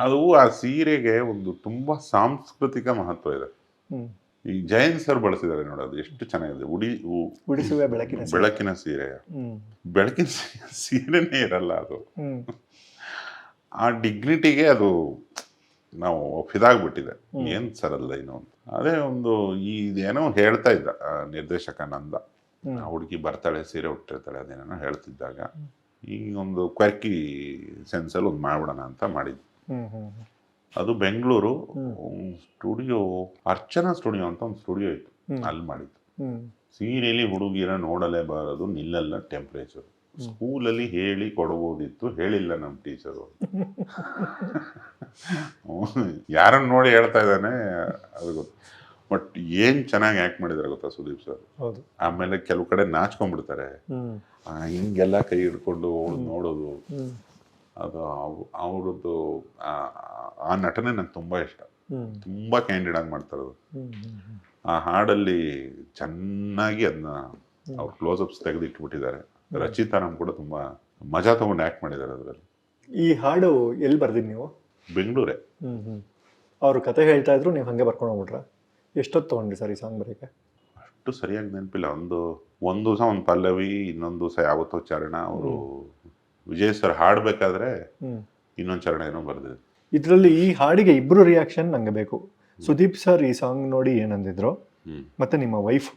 Speaker 2: ಅದು ಆ ಸೀರೆಗೆ ಒಂದು ತುಂಬಾ ಸಾಂಸ್ಕೃತಿಕ ಮಹತ್ವ ಇದೆ.
Speaker 1: ಹ್ಮ್.
Speaker 2: ಈ ಜಯಂತ್ ಸರ್ ಬಳಸಿದ್ದಾರೆ ನೋಡಿ ಅದು ಎಷ್ಟು ಚೆನ್ನಾಗಿದೆ. ಉಡಿ ಉಡಿಸುವ
Speaker 1: ಉಡಿಸುವೆ ಬೆಳಕಿನ ಸೀರೆ.
Speaker 2: ಬೆಳಕಿನ ಸೀರೆ.
Speaker 1: ಹ್ಮ್.
Speaker 2: ಬೆಳಕಿನ ಸೀರೆ- ಸೀರೆನೇ ಇರಲ್ಲ ಅದು.
Speaker 1: ಹ್ಮ್.
Speaker 2: ಆ ಡಿಗ್ನಿಟಿಗೆ ಅದು ನಾವು ಫಿದಾಗ್ಬಿಟ್ಟಿದೆ ಏನ್ ಸರಲ್ಲ ಏನು ಅಂತ. ಅದೇ ಒಂದು ಈ ಇದೇನೋ ಹೇಳ್ತಾ ಇದ್ದ ನಿರ್ದೇಶಕ ನಂದ. ಹುಡುಗಿ ಬರ್ತಾಳೆ ಸೀರೆ ಉಟ್ಟಿರ್ತಾಳೆ ಅದೇನೋ ಹೇಳ್ತಿದ್ದಾಗ ಈ ಒಂದು ಕ್ವರ್ಕಿ ಸೆನ್ಸಲ್ಲಿ ಒಂದು ಮಾಡ್ಬಿಡೋಣ ಅಂತ ಮಾಡಿದ್ವಿ. ಅದು ಬೆಂಗಳೂರು ಸ್ಟುಡಿಯೋ ಅರ್ಚನಾ ಸ್ಟುಡಿಯೋ ಅಂತ ಒಂದು ಸ್ಟುಡಿಯೋ ಇತ್ತು. ಅಲ್ಲಿ ಮಾಡಿದ್ದು. ಸೀರೆಯಲ್ಲಿ ಹುಡುಗಿರ ನೋಡಲೇಬಾರದು ನಿಲ್ಲಲ್ಲ ಟೆಂಪ್ರೇಚರ್ ಸ್ಕೂಲಲ್ಲಿ ಹೇಳಿ ಕೊಡಬಹುದಿತ್ತು ಹೇಳಿಲ್ಲ ನಮ್ಮ ಟೀಚರು. (laughs) ಯಾರನ್ನು ನೋಡಿ ಹೇಳ್ತಾ ಇದ್ದಾನೆ ಅದು ಗೊತ್ತು. ಬಟ್ ಏನ್ ಚೆನ್ನಾಗಿ ಆಕ್ಟ್ ಮಾಡಿದಾರೆ ಗೊತ್ತಾ ಸುದೀಪ್ ಸರ್? ಆಮೇಲೆ ಕೆಲವು ಕಡೆ ನಾಚ್ಕೊಂಡ್ಬಿಡ್ತಾರೆ. ಹಿಂಗೆಲ್ಲ ಕೈ ಹಿಡ್ಕೊಂಡು ಅವಳು ನೋಡೋದು. ಅದು ಅವ್ರದ್ದು ಆ ನಟನೆ ನಂಗೆ ತುಂಬಾ ಇಷ್ಟ. ತುಂಬಾ ಕ್ಯಾಂಡಿಡ್ ಆಗಿ ಮಾಡ್ತಾರೆ ಅದು ಆ ಹಾಡಲ್ಲಿ ಚೆನ್ನಾಗಿ ಅದನ್ನ ಅವ್ರು ಕ್ಲೋಸಪ್ಸ್ ತೆಗೆದಿಟ್ಬಿಟ್ಟಿದ್ದಾರೆ. ರಚಿತಾರಾಮ್ ಕೂಡ ತುಂಬಾ ಮಜಾ ತಗೊಂಡು ಆಕ್ಟ್ ಮಾಡಿದ್ದಾರೆ ಅದರಲ್ಲಿ.
Speaker 1: ಈ ಹಾಡು ಎಲ್ಲಿ ಬರ್ದಿದ್ದು ನೀವು?
Speaker 2: ಬೆಂಗಳೂರೇ.
Speaker 1: ಹ್ಮ್ ಹ್ಮ್. ಅವರು ಕತೆ ಹೇಳ್ತಾ ಇದ್ರು ನೀವು ಹಂಗೆ ಬರ್ಕೊಂಡು ಹೋಗ್ಬಿಟ್ರ? ಎಷ್ಟೊತ್ತು ತಗೊಂಡ್ರಿ ಸರ್ ಈ ಸಾಂಗ್ ಬರೋಕ್ಕೆ
Speaker 2: ಅಷ್ಟು ಸರಿಯಾಗಿ ನೆನಪಿಲ್ಲ. ಒಂದು ಒಂದು ದಿವಸ ಒಂದು ಪಲ್ಲವಿ ಇನ್ನೊಂದು ದಿವಸ ಯಾವತ್ತೋ ಚರಣ ಅವರು ವಿಜಯ್ ಸರ್ ಹಾಡ್ಬೇಕಾದ್ರೆ
Speaker 1: ಹ್ಮ್.
Speaker 2: ಇನ್ನೊಂದು ಚರಣ ಏನೋ ಬರ್ದಿದೆ.
Speaker 1: ಇದರಲ್ಲಿ ಈ ಹಾಡಿಗೆ ಇಬ್ರು ರಿಯಾಕ್ಷನ್ ನಂಗೆ ಬೇಕು. ಸುದೀಪ್ ಸರ್ ಈ ಸಾಂಗ್ ನೋಡಿ ಏನಂದಿದ್ರು?
Speaker 2: ಹ್ಮ್.
Speaker 1: ಮತ್ತೆ ನಿಮ್ಮ ವೈಫ್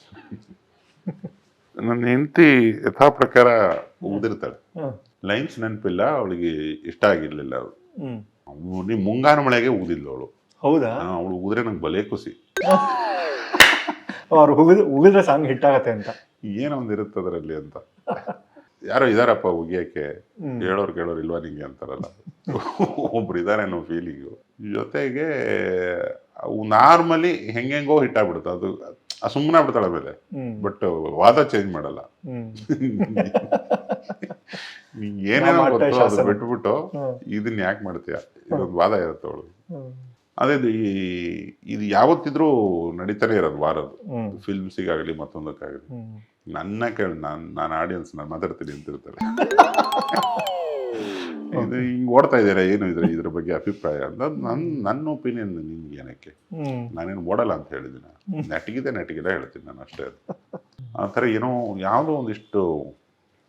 Speaker 1: (laughs)
Speaker 2: ನನ್ನ ಹೆಂಡತಿ ಯಥಾ ಪ್ರಕಾರ ಉಗಿದಿರ್ತಾಳೆ. ಲೈನ್ಸ್ ನೆನಪಿಲ್ಲ ಅವಳಿಗೆ ಇಷ್ಟ ಆಗಿರ್ಲಿಲ್ಲ ಅದು.
Speaker 1: ನೀವು
Speaker 2: ನೀ ಮುಂಗಾರು ಮಳೆಗೆ ಉಗಿದಿಲ್ಲ ಅವಳು.
Speaker 1: ಹೌದಾ?
Speaker 2: ಅವಳು ಉಗಿದ್ರೆ ನಂಗೆ ಬಲೆ ಖುಷಿ
Speaker 1: ಅವ್ರು ಉಗಿದ್ರೆ ಉಗಿದ್ರೆ ಸಾಂಗ್ ಹಿಟ್ ಆಗತ್ತೆ ಅಂತ.
Speaker 2: ಏನೋ ಒಂದು ಇರುತ್ತೆ ಅದರಲ್ಲಿ ಅಂತ. ಯಾರೋ ಇದಾರಪ್ಪ ಉಗಿಯಕ್ಕೆ. ಹೇಳೋರು ಕೇಳೋರು ಇಲ್ವಾ ನಿಂಗೆ ಅಂತಾರಲ್ಲ. ಒಬ್ರು ಇದಾರೆ ಅನ್ನೋ ಫೀಲಿಂಗು ಜೊತೆಗೆ ಅವು ನಾರ್ಮಲಿ ಹೆಂಗೆಂಗೋ ಹಿಟ್ಟಾಗ್ಬಿಡುತ್ತೆ ಅದು ಸುಮ್ಮನೆ ಆಗ್ಬಿಡ್ತಾಳೆ
Speaker 1: ಮೇಲೆ
Speaker 2: ಬಟ್ ವಾದ ಚೇಂಜ್ ಮಾಡಲ್ಲ. (laughs) ಏನೇನೋ ಗೊತ್ತೋ ಅದು ಬಿಟ್ಬಿಟ್ಟು ಇದನ್ನ ಯಾಕೆ ಮಾಡ್ತೀಯ? ಇದೊಂದು ವಾದ ಇರುತ್ತೆ ಅವಳು. ಅದೇ ಇದು ಈ ಇದು ಯಾವತ್ತಿದ್ರೂ ನಡೀತಾನೆ ಇರೋದು ವಾರದ್ದು. ಫಿಲ್ಮ್ಸಿಗಾಗಲಿ ಮತ್ತೊಂದಕ್ಕಾಗಲಿ. ನನ್ನ ಕೇಳಿ ನಾನು ನಾನು ಆಡಿಯನ್ಸ್ ನಾನು ಮಾತಾಡ್ತೀನಿ ಅಂತಿರ್ತಾರೆ. (laughs) ಇದು ಹಿಂಗೆ ಓಡ್ತಾ ಇದ್ದೀರಾ? ಏನು ಇದ್ರೆ ಇದ್ರ ಬಗ್ಗೆ ಅಭಿಪ್ರಾಯ? ಅಂತ ನನ್ನ ನನ್ನ ಒಪಿನಿಯನ್ ನಿಮ್ಗೆ ಏನಕ್ಕೆ? ನಾನೇನು ಓಡಲ್ಲ ಅಂತ ಹೇಳಿದ್ದೀನಿ ನೆಟ್ಟಿಗಿದೆ ನೆಟ್ಟಿಗಿಲ್ಲ ಹೇಳ್ತೀನಿ ನಾನು ಅಷ್ಟೇ ಅದು. ಆ ಥರ ಏನೋ ಯಾವುದೋ ಒಂದಿಷ್ಟು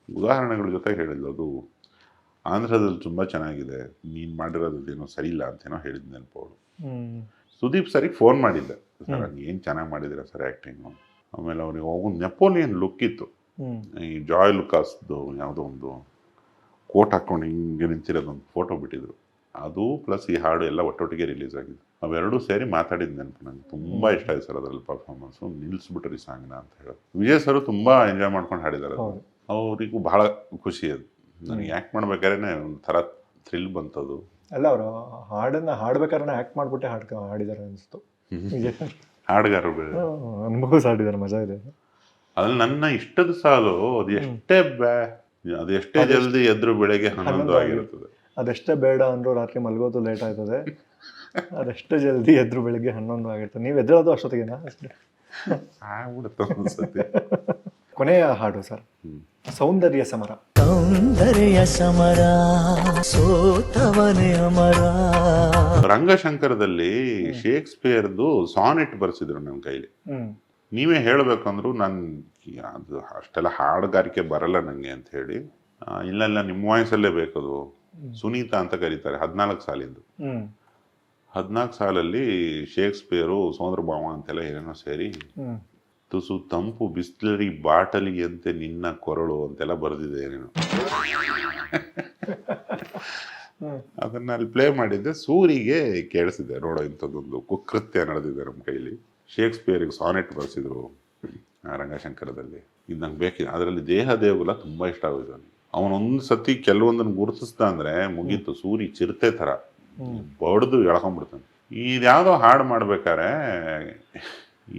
Speaker 2: ಉದಾಹರಣೆಗಳ ಜೊತೆ ಹೇಳಿದ್ದು. ಅದು ಆಂಧ್ರದಲ್ಲಿ ತುಂಬ ಚೆನ್ನಾಗಿದೆ. ನೀನು ಮಾಡಿರೋದು ಏನೋ ಸರಿ ಇಲ್ಲ ಅಂತೇನೋ ಹೇಳಿದ್ದು ನೆನಪು ಅವಳು ಸುದೀಪ್ ಸರಿ ಫೋನ್ ಮಾಡಿದ್ದೆ. ಸರ್ ಏನು ಚೆನ್ನಾಗಿ ಮಾಡಿದ್ದೀರಾ ಸರ್ ಆ್ಯಕ್ಟಿಂಗು ಆಮೇಲೆ ಅವ್ರಿಗೆ ಹೋಗೋ ನೆಪೋಲಿಯನ್ ಲುಕ್ ಇತ್ತು. ಈ ಜಾಯ್ ಲುಕಾಸ್ದು ಯಾವುದೋ ಒಂದು ಕೋಟ್ ಹಾಕೊಂಡು ಹಿಂಗೆ ನಿಂತಿರೋದೊಂದು ಫೋಟೋ ಬಿಟ್ಟಿದ್ರು. ಅದು ಪ್ಲಸ್ ಈ ಹಾಡು ಎಲ್ಲ ಒಟ್ಟೊಟ್ಟಿಗೆ ರಿಲೀಸ್ ಆಗಿದೆ ಅವೆರಡೂ ಸೇರಿ ಮಾತಾಡಿದ ನೆನಪು ನನಗೆ ತುಂಬ ಇಷ್ಟ ಆಯ್ತು ಸರ್ ಅದರಲ್ಲಿ ಪರ್ಫಾರ್ಮೆನ್ಸು ನಿಲ್ಲಿಸ್ಬಿಟ್ರಿ ಸಾಂಗ್ನ ಅಂತ ಹೇಳಿ. ವಿಜಯ್ ಸರ್ ತುಂಬ ಎಂಜಾಯ್ ಮಾಡ್ಕೊಂಡು ಹಾಡಿದ್ದಾರೆ. ಅವರಿಗೂ ಬಹಳ ಖುಷಿ ಅದು. ನನಗೆ ಆ್ಯಕ್ಟ್ ಮಾಡ್ಬೇಕಾದ್ರೆ ಒಂಥರ ಥ್ರಿಲ್ ಬಂತದು.
Speaker 1: ಅಲ್ಲ ಅವರು ಹಾಡನ್ನ ಹಾಡ್ಬೇಕಾದ್ರೆ ಆಕ್ಟ್ ಮಾಡ್ಬಿಟ್ಟೆ ಹಾಡ್ ಹಾಡಿದ್ದಾರೆ ಅನಿಸ್ತು.
Speaker 2: ಹಾಡುಗಾರರು
Speaker 1: ಅನುಭವಿಸ್ ಹಾಡಿದ್ದಾರೆ ಮಜಾ ಇದೆ.
Speaker 2: ಅದ್ರಲ್ಲಿ ನನ್ನ ಇಷ್ಟದ ಸಾಲು ಅದು. ಎಷ್ಟೇ ಬ್ಯಾ ಅದು ಎಷ್ಟೇ ಜಲ್ದಿ ಎದ್ರು ಬೆಳಗ್ಗೆ ಹನ್ನೊಂದು ಆಗಿರುತ್ತದೆ
Speaker 1: ಅದೆಷ್ಟೇ ಬೇಡ ಅಂದ್ರು ರಾತ್ರಿ ಮಲಗೋದು ಲೇಟ್ ಆಯ್ತದೆ. ಅದೆಷ್ಟೇ ಜಲ್ದಿ ಎದ್ರು ಬೆಳಿಗ್ಗೆ ಹನ್ನೊಂದು ಆಗಿರ್ತದೆ ನೀವು ಎದ್ದೇಳೋದು ಅಷ್ಟೊತ್ತಿಗೆನಾ? ಅಷ್ಟೇ (laughs)
Speaker 2: ಆಗ್ಬಿಡುತ್ತೆ ಒಂದ್ಸತಿ.
Speaker 1: ಕೊನೆಯ ಹಾಡು ಸರ್. ಸೌಂದರ್ಯ ಸಮರ.
Speaker 7: ಸೌಂದರ್ಯ ಸಮರ ಸೋತವನೇ ಅಮರ.
Speaker 2: ರಂಗಶಂಕರದಲ್ಲಿ ಶೇಕ್ಸ್ಪಿಯರ್ದು ಸಾನೆಟ್ ಬರ್ಸಿದ್ರು ನಮ್ಮ ಕೈಲಿ.
Speaker 1: ಹ್ಮ್.
Speaker 2: ನೀವೇ ಹೇಳಬೇಕಂದ್ರು ನಾನು ಅದು ಅಷ್ಟೆಲ್ಲ ಹಾಡುಗಾರಿಕೆ ಬರಲ್ಲ ನನಗೆ ಅಂತ ಹೇಳಿ ಇಲ್ಲ ಇಲ್ಲ ನಿಮ್ಮ ವಾಯ್ಸಲ್ಲೇ ಬೇಕದು. ಸುನೀತಾ ಅಂತ ಕರೀತಾರೆ ಹದಿನಾಲ್ಕು ಸಾಲಿಂದು. ಹದಿನಾಲ್ಕು ಸಾಲಲ್ಲಿ ಶೇಕ್ಸ್ಪಿಯರು ಸೋದರ ಭಾವ ಅಂತೆಲ್ಲ ಏನೇನೋ ಸೇರಿ ತುಸು ತಂಪು ಬಿಸ್ಲರಿ ಬಾಟಲಿಯಂತೆ ನಿನ್ನ ಕೊರಳು ಅಂತೆಲ್ಲ ಬರೆದಿದೆ ಏನೇನು. ಅದನ್ನ ಅಲ್ಲಿ ಪ್ಲೇ ಮಾಡಿದ್ದೆ ಸೂರಿಗೆ ಕೇಳಿಸಿದೆ ನೋಡೋ ಇಂಥದ್ದೊಂದು ಕುಕೃತ್ಯ ನಡೆದಿದೆ ನಮ್ಮ ಕೈಲಿ. ಶೇಕ್ಸ್ಪಿಯರಿಗೆ ಸಾನೆಟ್ ಬರ್ಸಿದ್ರು. ರಂಗಶಂಕರದಲ್ಲಿ. ಇದು ನಂಗೆ ಬೇಕಿದೆ. ಅದರಲ್ಲಿ ದೇಹ ದೇವಗುಲ ತುಂಬ ಇಷ್ಟ ಆಗೋದು ಅವನಿಗೆ ಅವನೊಂದು ಸತಿ ಕೆಲವೊಂದನ್ನು ಗುರುತಿಸ್ದ ಅಂದ್ರೆ ಮುಗೀತು. ಸೂರಿ ಚಿರತೆ ಥರ. ಬಡ್ದು ಎಳ್ಕೊಂಡ್ಬಿಡ್ತಾನೆ ಇದ್ಯಾವುದೋ ಹಾಡು ಮಾಡ್ಬೇಕಾರೆ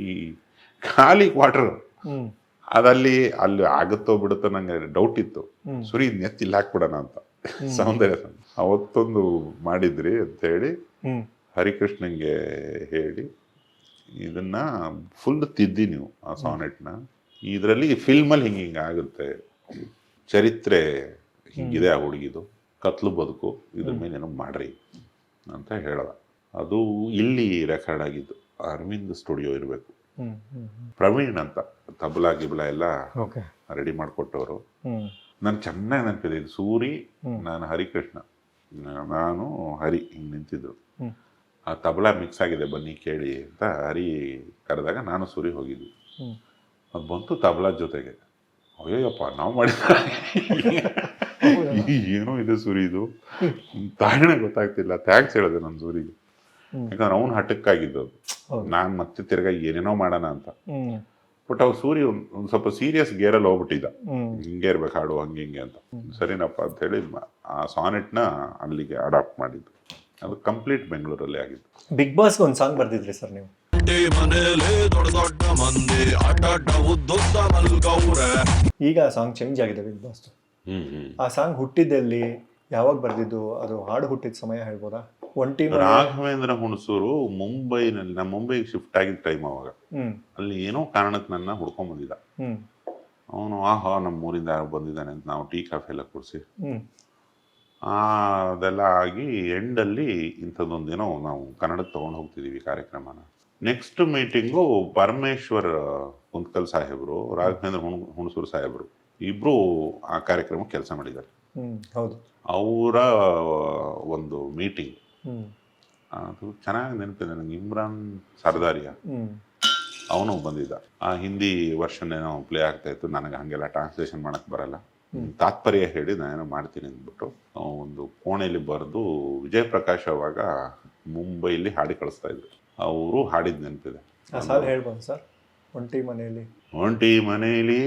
Speaker 2: ಈ ಖಾಲಿ ಕ್ವಾರ್ಟರ್ ಅದಲ್ಲಿ ಅಲ್ಲಿ ಆಗುತ್ತೋ ಬಿಡುತ್ತೋ ನಂಗೆ ಡೌಟ್ ಇತ್ತು. ಸುರಿ ನೆತ್ತಿ ಇಲ್ಲಿ ಹಾಕ್ಬಿಡೋಣ ಅಂತ. ಸೌಂದರ್ಯ ಅವತ್ತೊಂದು ಮಾಡಿದ್ರಿ ಅಂತ ಹೇಳಿ ಹರಿಕೃಷ್ಣಂಗೆ ಹೇಳಿ ಇದನ್ನ ಫುಲ್ ತಿದ್ದಿ ನೀವು ಆ ಸಾನೆಟ್ನ ಇದರಲ್ಲಿ ಫಿಲ್ಮಲ್ಲಿ ಹಿಂಗೆ ಹಿಂಗೆ ಆಗುತ್ತೆ. ಚರಿತ್ರೆ ಹಿಂಗಿದೆ ಆ ಹುಡುಗಿದು. ಕತ್ಲು ಬದುಕು ಇದ್ರ ಮೇಲೆ ಏನೋ ಮಾಡ್ರಿ ಅಂತ ಹೇಳ್ದ. ಅದು ಇಲ್ಲಿ ರೆಕಾರ್ಡ್ ಆಗಿದ್ದು. ಅರವಿಂದ್ ಸ್ಟುಡಿಯೋ ಇರಬೇಕು. ಪ್ರವೀಣ್ ಅಂತ ತಬಲಾ ಗಿಬ್ಲಾ ಎಲ್ಲ
Speaker 1: ಓಕೆ.
Speaker 2: ರೆಡಿ ಮಾಡಿಕೊಟ್ಟವರು. ನಾನು ಚೆನ್ನಾಗಿ ನೆನಪಿದೆ. ಇದು ಸೂರಿ ನಾನು ಹರಿಕೃಷ್ಣ. ನಾನು ಹರಿ ಹಿಂಗೆ ನಿಂತಿದ್ರು. ಆ ತಬಲಾ ಮಿಕ್ಸ್ ಆಗಿದೆ ಬನ್ನಿ ಕೇಳಿ ಅಂತ ಹರಿ ಕರೆದಾಗ ನಾನು ಸುರಿ ಹೋಗಿದ್ವಿ. ಅದು ಬಂತು ತಬಲಾ ಜೊತೆಗೆ. ಅಯ್ಯೋಯಪ್ಪ ನಾವು ಮಾಡಿದ ಏನೋ ಇದೆ ಸುರಿ ಇದು. ತಾನೇ ಗೊತ್ತಾಗ್ತಿಲ್ಲ. ಥ್ಯಾಂಕ್ಸ್ ಹೇಳಿದೆ ನನ್ನ ಸೂರಿಗೆ. ಯಾಕಂದ್ರೆ ಅವ್ನು ಹಠಕ್ಕಾಗಿದ್ದು
Speaker 1: ಅದು.
Speaker 2: ನಾನು ಮತ್ತೆ ತಿರ್ಗಾ ಏನೇನೋ ಮಾಡೋಣ ಅಂತ. ಬಟ್ ಅವ್ ಸೂರಿ ಒಂದ್ ಸ್ವಲ್ಪ ಸೀರಿಯಸ್ ಗೇರಲ್ಲಿ ಹೋಗ್ಬಿಟ್ಟಿದ್ದ. ಹಿಂಗೆ ಇರ್ಬೇಕು ಹಾಡು ಹಂಗೆ ಹಿಂಗೆ ಅಂತ. ಸರಿನಪ್ಪ ಅಂತ ಹೇಳಿ ಆ ಸಾನೆಟ್ನ ಅಲ್ಲಿಗೆ ಅಡಾಪ್ಟ್ ಮಾಡಿದ್ದು. ಅದು ಕಂಪ್ಲೀಟ್ ಬೆಂಗಳೂರಲ್ಲಿ ಆಗಿತ್ತು
Speaker 1: ಬಿಗ್ ಬಾಸ್ ಒಂದು ಸಾಂಗ್ ಬರ್ದಿದ್ರಿ ಸರ್ ನೀವು?
Speaker 6: ಮನೇಲಿ ದೊಡ್ಡ ದೊಡ್ಡ ಮಂದಿ ಅಡ್ಡ ಉದ್ದುದ್ದ ಮಲ್ಗವ್ರೆ.
Speaker 1: ಈಗ ಆ ಸಾಂಗ್ ಚೇಂಜ್ ಆಗಿದೆ ಬಿಗ್ ಬಾಸ್
Speaker 2: ಹ್ಮ್ ಹ್ಮ್.
Speaker 1: ಆ ಸಾಂಗ್ ಹುಟ್ಟಿದ್ದಲ್ಲಿ ಯಾವಾಗ ಬರ್ದಿದ್ದು? ಅದು ಹಾಡು ಹುಟ್ಟಿದ ಸಮಯ ಹೇಳ್ಬೋದಾ? ಒಂಟಿ ಮನೆ
Speaker 2: ರಾಘವೇಂದ್ರ ಹುಣಸೂರು ಮುಂಬೈನಲ್ಲಿ ನಮ್ಮ ಮುಂಬೈಗೆ ಶಿಫ್ಟ್ ಆಗಿದ್ದ ಟೈಮ್ ಅವಾಗ.
Speaker 1: ಹ್ಮ್.
Speaker 2: ಅಲ್ಲಿ ಏನೋ ಕಾರಣಕ್ಕೆ ನನ್ನ ಹುಡ್ಕೊಂಡ್ ಬಂದಿದ್ದ
Speaker 1: ಹ್ಮ್.
Speaker 2: ಅವನು ಆಹಾ ನಮ್ಮ ಊರಿಂದ ಯಾರೋ ಬಂದಿದ್ದಾನೆ ಅಂತ ನಾವು ಟೀ ಕಾಫಿ ಎಲ್ಲ ಕುಡಿಸಿ.
Speaker 1: ಹ್ಮ್.
Speaker 2: ಅದೆಲ್ಲ ಆಗಿ ಎಂಡಲ್ಲಿ ಇಂಥದ್ದೊಂದೇನೋ ನಾವು ಕನ್ನಡಕ್ಕೆ ತೊಗೊಂಡು ಹೋಗ್ತಿದ್ದೀವಿ ಕಾರ್ಯಕ್ರಮನ. ನೆಕ್ಸ್ಟ್ ಮೀಟಿಂಗು ಪರಮೇಶ್ವರ್ ಕುಂತ್ಕಲ್ ಸಾಹೇಬರು ರಾಘವೇಂದ್ರ ಹುಣ್ ಹುಣಸೂರು ಸಾಹೇಬರು ಇಬ್ಬರು ಆ ಕಾರ್ಯಕ್ರಮಕ್ಕೆ ಕೆಲಸ ಮಾಡಿದ್ದಾರೆ.
Speaker 1: ಹೌದು.
Speaker 2: ಅವರ ಒಂದು ಮೀಟಿಂಗ್ ಅದು ಚೆನ್ನಾಗಿ ನೆನಪಿದೆ ನನಗೆ ಇಮ್ರಾನ್ ಸರ್ದಾರಿಯ. ಅವನು ಬಂದಿದ್ದ. ಆ ಹಿಂದಿ ವರ್ಷನ್ ಏನೋ ಪ್ಲೇ ಆಗ್ತಾ ಇತ್ತು ನನಗೆ ಹಾಗೆಲ್ಲ ಟ್ರಾನ್ಸ್ಲೇಷನ್ ಮಾಡಕ್ ಬರಲ್ಲ. ತಾತ್ಪರ್ಯ ಹೇಳಿ ನಾನೇನೋ ಮಾಡ್ತೀನಿ ಅಂದ್ಬಿಟ್ಟು ಆ ಒಂದು ಕೋಣೆಯಲ್ಲಿ ಬರೆದು ವಿಜಯ್ ಪ್ರಕಾಶ್ ಅವಾಗ ಮುಂಬೈಲಿ ಹಾಡಿ ಕಳಿಸ್ತಾ ಇದ್ರು. ಅವರು ಹಾಡಿದ ನೆನಪಿದೆ.
Speaker 1: ಹೇಳ್ಬೋದು ಸರ್? ಒಂಟಿ ಮನೆಯಲ್ಲಿ.
Speaker 2: ಒಂಟಿ ಮನೆಯಲ್ಲಿ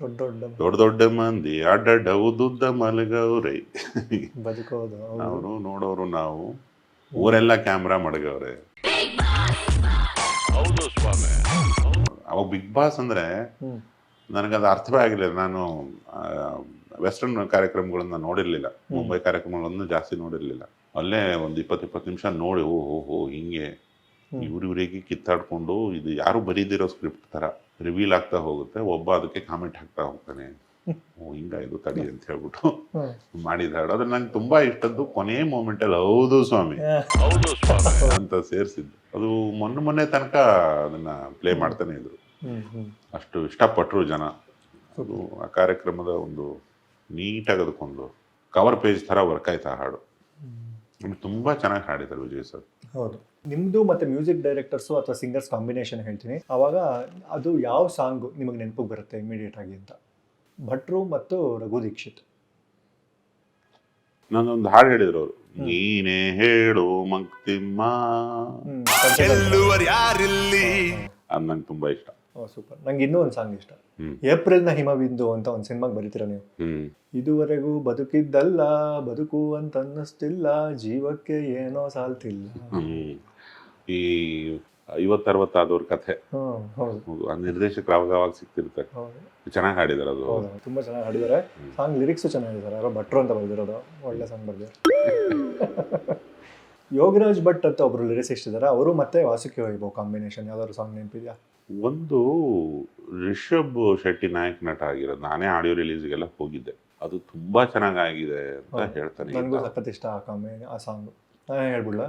Speaker 1: ದೊಡ್ಡ ದೊಡ್ಡ
Speaker 2: ದೊಡ್ಡ ದೊಡ್ಡ ಮಂದಿ ಅಡ್ಡಡ್ಡ ಉದ್ದುದ್ದ ಮಲಗವ್ರೆ.
Speaker 1: ಬದುಕೋದು.
Speaker 2: ಅವರು ನೋಡೋರು ನಾವು. ಊರೆಲ್ಲ ಕ್ಯಾಮ್ರಾ ಮಡಗವ್ರೆ. ಅವಾಗ ಬಿಗ್ ಬಾಸ್ ಅಂದ್ರೆ ನನಗದು ಅರ್ಥವೇ ಆಗಲಿಲ್ಲ ನಾನು ವೆಸ್ಟರ್ನ್ ಕಾರ್ಯಕ್ರಮಗಳನ್ನು ನೋಡಿರ್ಲಿಲ್ಲ. ಮುಂಬೈ ಕಾರ್ಯಕ್ರಮಗಳನ್ನು ಜಾಸ್ತಿ ನೋಡಿರ್ಲಿಲ್ಲ. ಅಲ್ಲೇ ಒಂದು ಇಪ್ಪತ್ತು ಇಪ್ಪತ್ತು ನಿಮಿಷ ನೋಡಿ ಓ ಹೋ ಹೋ ಹಿಂಗೆ. ಇವ್ರಿವ್ರಿಗೆ ಕಿತ್ತಾಡ್ಕೊಂಡು ಇದು ಯಾರು ಬರೀದಿರೋ ಸ್ಕ್ರಿಪ್ಟ್ ತರ ರಿವೀಲ್ ಆಗ್ತಾ ಹೋಗುತ್ತೆ ಒಬ್ಬ ಅದಕ್ಕೆ ಕಾಮೆಂಟ್ ಹಾಕ್ತಾ ಹೋಗ್ತಾನೆ. ಓ ಹಿಂಗ ಇದು ತಡಿ ಅಂತ ಹೇಳ್ಬಿಟ್ಟು
Speaker 1: ಹ್ಮ್.
Speaker 2: ಮಾಡಿದ ಹಾಡು ಅದ್ರ ನಂಗೆ ತುಂಬಾ ಇಷ್ಟದ್ದು ಕೊನೆ ಮೂಮೆಂಟ್ ಅಲ್ಲಿ ಹೌದು ಸ್ವಾಮಿ. ಹೌದು ಸ್ವಾಮಿ. ಅಂತ ಸೇರಿಸಿದ್ದು. ಅದು ಮೊನ್ನೆ ಮೊನ್ನೆ ತನಕ ಅದನ್ನ ಪ್ಲೇ ಮಾಡ್ತಾನೆ ಇದ್ರು. ಅಷ್ಟು ಇಷ್ಟಪಟ್ಟರು ಜನ. ಅದು ಆ ಕಾರ್ಯಕ್ರಮದ ಒಂದು ನೀಟಾಗಿ ಅದಕ್ಕೊಂದು ಕವರ್ ಪೇಜ್ ಥರ ವರ್ಕ್ ಆಯ್ತು ಆ ಹಾಡು ತುಂಬಾ ಚೆನ್ನಾಗಿ ಹಾಡಿದ್ದಾರೆ ವಿಜಯ್ ಸರ್.
Speaker 1: ಹೌದು. ನಿಮ್ದು ಮತ್ತೆ ಮ್ಯೂಸಿಕ್ ಡೈರೆಕ್ಟರ್ಸು ಅಥವಾ ಸಿಂಗರ್ಸ್ ಕಾಂಬಿನೇಷನ್ ಹೇಳ್ತೀನಿ. ಅವಾಗ ಅದು ಯಾವ ಸಾಂಗ್ ನಿಮಗೆ ನೆನಪಿಗೆ ಬರುತ್ತೆ ಇಮಿಡಿಯೇಟ್ ಆಗಿ ಅಂತ? ಭಟ್ರು ಮತ್ತು ರಘು ದೀಕ್ಷಿತ್.
Speaker 2: ನಾನೊಂದು ಹಾಡು ಹೇಳಿದ್ರು ಅವರು. ನೀನೇ ಹೇಳು ಮಂಕ್ತಿಮ್ಮ.
Speaker 1: ಹ್ಮ್, ಪಂಚತಂತ್ರ.
Speaker 6: ಯಾರಿಲ್ಲಿ?
Speaker 2: ಅದು ನಂಗೆ ತುಂಬಾ ಇಷ್ಟ.
Speaker 1: ಸೂಪರ್ ನಂಗೆ ಇನ್ನೂ ಒಂದು ಸಾಂಗ್ ಇಷ್ಟ. ಏಪ್ರಿಲ್ನ ಹಿಮಬಿಂದು ಅಂತ ಒಂದು ಸಿನಿಮಾಗೆ ಬರೀತೀರ ನೀವು. ಇದುವರೆಗೂ ಬದುಕಿದ್ದಲ್ಲ ಬದುಕು ಅಂತ ಅನ್ನಿಸ್ತಿಲ್ಲ ಜೀವಕ್ಕೆ ಏನೋ ಸಾಲ್ತಿಲ್ಲ.
Speaker 2: ಈ ಐವತ್ತರವತ್ತಾದವ್ರ ಕಥೆ. ಆ ನಿರ್ದೇಶಕರು ಅವಾಗ ಅವಾಗ ಸಿಗ್ತಿರ್ತಾರೆ ಚೆನ್ನಾಗಿ ಹಾಡಿದಾರೆ ಅದು.
Speaker 1: ತುಂಬಾ ಚೆನ್ನಾಗಿ ಹಾಡಿದ್ದಾರೆ ಸಾಂಗ್ ಲಿರಿಕ್ಸ್ ಚೆನ್ನಾಗಿದ್ದಾರೆ ಯಾರೋ ಭಟ್ರು ಅಂತ ಬರ್ದಿರೋದು. ಒಳ್ಳೆ ಸಾಂಗ್ ಬರ್ದಿದ್ದಾರೆ (laughs) ಯೋಗರಾಜ್ ಭಟ್ ಅಂತ ಒಬ್ರು ಲಿರಿಕ್ಸ್ ಇದ್ದಾರೆ. ಅವರು ಮತ್ತೆ ವಾಸುಕಿ ವೈಭವ್ ಕಾಂಬಿನೇಷನ್ ಯಾವ್ದಾದ್ರು ಸಾಂಗ್ ನೆನಪಿದ್ಯಾ?
Speaker 2: ಒಂದು ರಿಷಬ್ ಶೆಟ್ಟಿ ನಾಯಕ್ ನಟ ಆಗಿರೋದು. ನಾನೇ ಆಡಿಯೋ ರಿಲೀಸ್ಗೆಲ್ಲ ಹೋಗಿದ್ದೆ. ಅದು ತುಂಬಾ ಚೆನ್ನಾಗಿದೆ ಅಂತ ಹೇಳ್ತಾರೆ
Speaker 1: ನನಗೂ ಸಖತ್ ಇಷ್ಟ ಆ ಕಾಂಬಿ ಆ ಸಾಂಗ್ ನಾನು ಹೇಳ್ಬಿಡ್ಲ?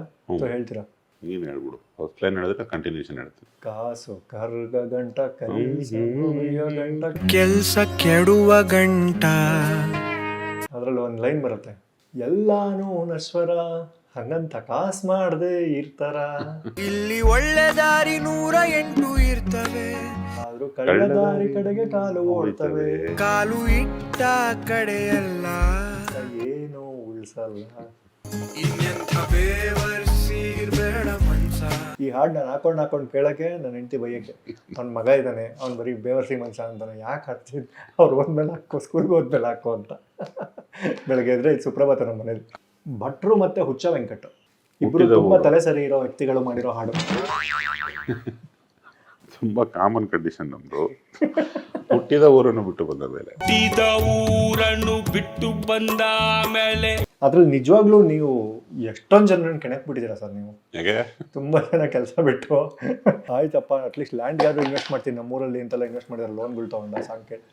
Speaker 1: ಹೇಳ್ತೀರಾ?
Speaker 2: ನೀನು ಹೇಳ್ಬಿಡು. ಫಸ್ಟ್ ಲೈನ್ ಹೇಳಿದ್ರೆ ಕಂಟಿನ್ಯೂಷನ್ ಹೇಳ್ತೀನಿ.
Speaker 1: ಕಾಸು ಕರ್ಗ ಗಂಟ ಗಂಟ.
Speaker 5: ಕೆಲಸ ಕೆಡುವ ಗಂಟ.
Speaker 1: ಅದ್ರಲ್ಲಿ ಒಂದು ಲೈನ್ ಬರುತ್ತೆ. ಎಲ್ಲಾನು ನಶ್ವರ ಹಂಗಂತ ಕಾಸ್ ಮಾಡದೆ ಇರ್ತಾರ.
Speaker 5: ಇಲ್ಲಿ ಒಳ್ಳೆ ದಾರಿ ನೂರ ಎಂಟು ಇರ್ತವೆ.
Speaker 1: ಆದ್ರೂ ಕಳ್ಳ ದಾರಿ ಕಡೆಗೆ ಕಾಲು ಓಡ್ತವೆ.
Speaker 5: ಕಾಲು ಇಟ್ಟ ಕಡೆಯಲ್ಲ.
Speaker 1: ಏನು ಉಳಿಸಲ್ಲ.
Speaker 5: ಇನ್ನೆಂಥ ಮನ್ಸ.
Speaker 1: ಈ ಹಾಡ್ ನಾನು ಹಾಕೊಂಡು ಹಾಕೊಂಡು ಕೇಳಕ್ಕೆ ನನ್ನ ಹೆಂಡತಿ ಬೈಯಕ್ಕೆ. ಅವ್ನ ಮಗ ಇದ್ದಾನೆ ಅವ್ನು ಬರೀ ಬೇವರ್ಸಿ ಮನ್ಸ ಅಂತಾನೆ. ಯಾಕೆ ಹಾಕ್ತಿದ್ ಅವ್ರು ಹೋದ್ಮೇಲೆ ಹಾಕೋ ಸ್ಕೂಲ್ಗೆ ಹೋದ್ಮೇಲೆ ಹಾಕೋ ಅಂತ. ಬೆಳಗ್ಗೆ ಇದ್ರೆ ಇದು ಸುಪ್ರಭಾತ ನಮ್ಮ ಮನೇಲಿ ಭಟ್ರು ಮತ್ತೆ ಹುಚ್ಚ ವೆಂಕಟ್. ಇಬ್ರು ತುಂಬಾ ತಲೆ ಸರಿ ಇರೋ ವ್ಯಕ್ತಿಗಳು ಮಾಡಿರೋ ಹಾಡು. (laughs)
Speaker 2: ತುಂಬಾ ಕಾಮನ್ ಕಂಡೀಷನ್ ನಮ್ದು. ಹುಟ್ಟಿದ ಊರನ್ನು ಬಿಟ್ಟು ಬಂದ ಮೇಲೆ.
Speaker 6: ಹುಟ್ಟಿದ ಊರನ್ನು ಬಿಟ್ಟು ಬಂದ ಮೇಲೆ.
Speaker 1: ಅದ್ರಲ್ಲಿ ನಿಜವಾಗ್ಲೂ ನೀವು ಎಷ್ಟೊಂದು ಜನರನ್ನ ಕೆಣಕ್ ಬಿಟ್ಟಿದ್ದೀರಾ ಸರ್ ನೀವು?
Speaker 2: ಹೇಗೆ?
Speaker 1: ತುಂಬಾ ಜನ ಕೆಲಸ ಬಿಟ್ಟು. ಆಯ್ತಪ್ಪ ಅಟ್ಲೀಸ್ಟ್ ಲ್ಯಾಂಡ್ ಯಾರು ಇನ್ವೆಸ್ಟ್ ಮಾಡ್ತೀನಿ ನಮ್ಮೂರಲ್ಲಿ ಅಂತೆಲ್ಲ ಇನ್ವೆಸ್ಟ್ ಮಾಡಿದ್ರೆ ಲೋನ್ಗಳು ತಗೊಂಡ ಸಾಂಗ್ ಕೇಳಿ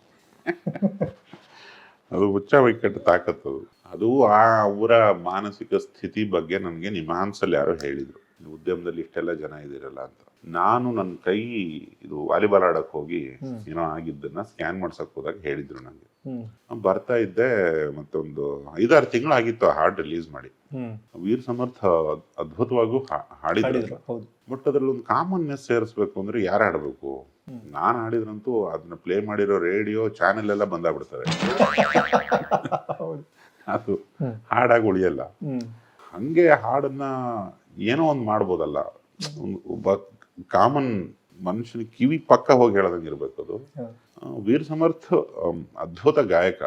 Speaker 2: ಅದು ಹುಚ್ಚ ವೈಕಟ್ಟು ತಾಕತ್ತದು. ಅದು. ಆ ಅವರ ಮಾನಸಿಕ ಸ್ಥಿತಿ ಬಗ್ಗೆ ನನಗೆ ನಿಮಾನ್ಸಲ್ಲಿ ಯಾರೋ ಹೇಳಿದರು. ಉದ್ಯಮದಲ್ಲಿ ಇಷ್ಟೆಲ್ಲ ಜನ ಇದ್ದೀರಲ್ಲ ಅಂತ. ನಾನು ನನ್ನ ಕೈ ಇದು ವಾಲಿಬಾಲ್ ಆಡಕ್ಕೆ ಹೋಗಿ ಏನೋ ಆಗಿದ್ದನ್ನ ಸ್ಕ್ಯಾನ್ ಮಾಡ್ಸಕ್ ಹೋದಾಗ ಹೇಳಿದ್ರು ನನಗೆ ಬರ್ತಾ ಇದ್ದೆ ಮತ್ತೊಂದು ಐದಾರು ತಿಂಗಳು ಆಗಿತ್ತು ಆ ಹಾಡು ರಿಲೀಸ್ ಮಾಡಿ. ವೀರ್ ಸಮರ್ಥ ಅದ್ಭುತವಾಗೂ ಹಾಡಿದ್ರು. ಬಟ್ ಅದ್ರಲ್ಲಿ ಒಂದು ಕಾಮನ್ನೆಸ್ ಸೇರಿಸ್ಬೇಕು ಅಂದ್ರೆ ಯಾರು ಹಾಡ್ಬೇಕು? ನಾನು ಹಾಡಿದ್ರಂತೂ ಅದನ್ನ ಪ್ಲೇ ಮಾಡಿರೋ ರೇಡಿಯೋ ಚಾನೆಲ್ ಎಲ್ಲ ಬಂದಾಗ್ಬಿಡ್ತವೆ. ಅದು. ಹಾಡಾಗಿ ಉಳಿಯಲ್ಲ. ಹಂಗೆ ಹಾಡನ್ನ ಏನೋ ಒಂದು ಮಾಡ್ಬೋದಲ್ಲ. ಒಬ್ಬ ಕಾಮನ್ ಮನುಷ್ಯನ ಕಿವಿ ಪಕ್ಕ ಹೋಗಿ ಹೇಳದಂಗೆ ಇರಬೇಕು ಅದು. ವೀರ್ ಸಮರ್ಥ ಅದ್ಭುತ ಗಾಯಕ.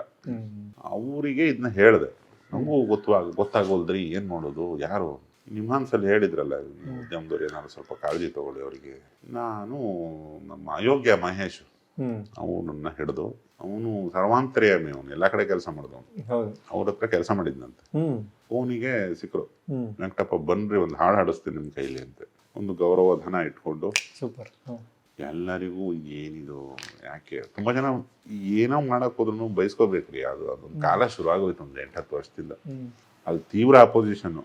Speaker 2: ಅವರಿಗೆ ಇದನ್ನ ಹೇಳಿದೆ. ನಮಗೂ ಗೊತ್ತಾಗ ಗೊತ್ತಾಗೋಲ್ದ್ರಿ ಏನ್ ಮಾಡೋದು ಯಾರು? ನಿಮ್ಹಾನ್ಸಲ್ಲಿ ಹೇಳಿದ್ರಲ್ಲ ಉದ್ಯಮದವ್ರು ಏನಾದ್ರು ಸ್ವಲ್ಪ ಕಾಳಜಿ ತಗೊಳ್ಳಿ ಅವರಿಗೆ. ನಾನು ನಮ್ಮ ಅಯೋಗ್ಯ ಮಹೇಶ್. ಅವನನ್ನ ಹಿಡಿದು ಅವನು ಸರ್ವಾಂತರ್ಯಾಮಿ ಅವನು ಎಲ್ಲಾ ಕಡೆ ಕೆಲಸ ಮಾಡಿದವನು. ಅವ್ರ ಹತ್ರ ಕೆಲಸ ಮಾಡಿದ್ನಂತೆ.
Speaker 1: ಅವನಿಗೆ
Speaker 2: ಫೋನಿಗೆ ಸಿಕ್ಕರು ವೆಂಕಟಪ್ಪ ಬನ್ರಿ ಒಂದು ಹಾಡು ಹಾಡಿಸ್ತೀನಿ ನಿಮ್ಮ ಕೈಲಿ ಅಂತ. ಒಂದು ಗೌರವ ಧನ ಇಟ್ಕೊಂಡು
Speaker 1: ಸೂಪರ್
Speaker 2: ಎಲ್ಲರಿಗೂ ಏನಿದು ಯಾಕೆ? ತುಂಬಾ ಜನ ಏನೋ ಮಾಡಕ್ ಹೋದ್ರು ಬಯಸ್ಕೋಬೇಕ್ರಿ. ಅದು ಅದೊಂದು ಕಾಲ ಶುರು ಆಗೋಯ್ತು ಒಂದು ಎಂಟತ್ತು ವರ್ಷದಿಂದ. ಅದು ತೀವ್ರ ಅಪೋಸಿಷನ್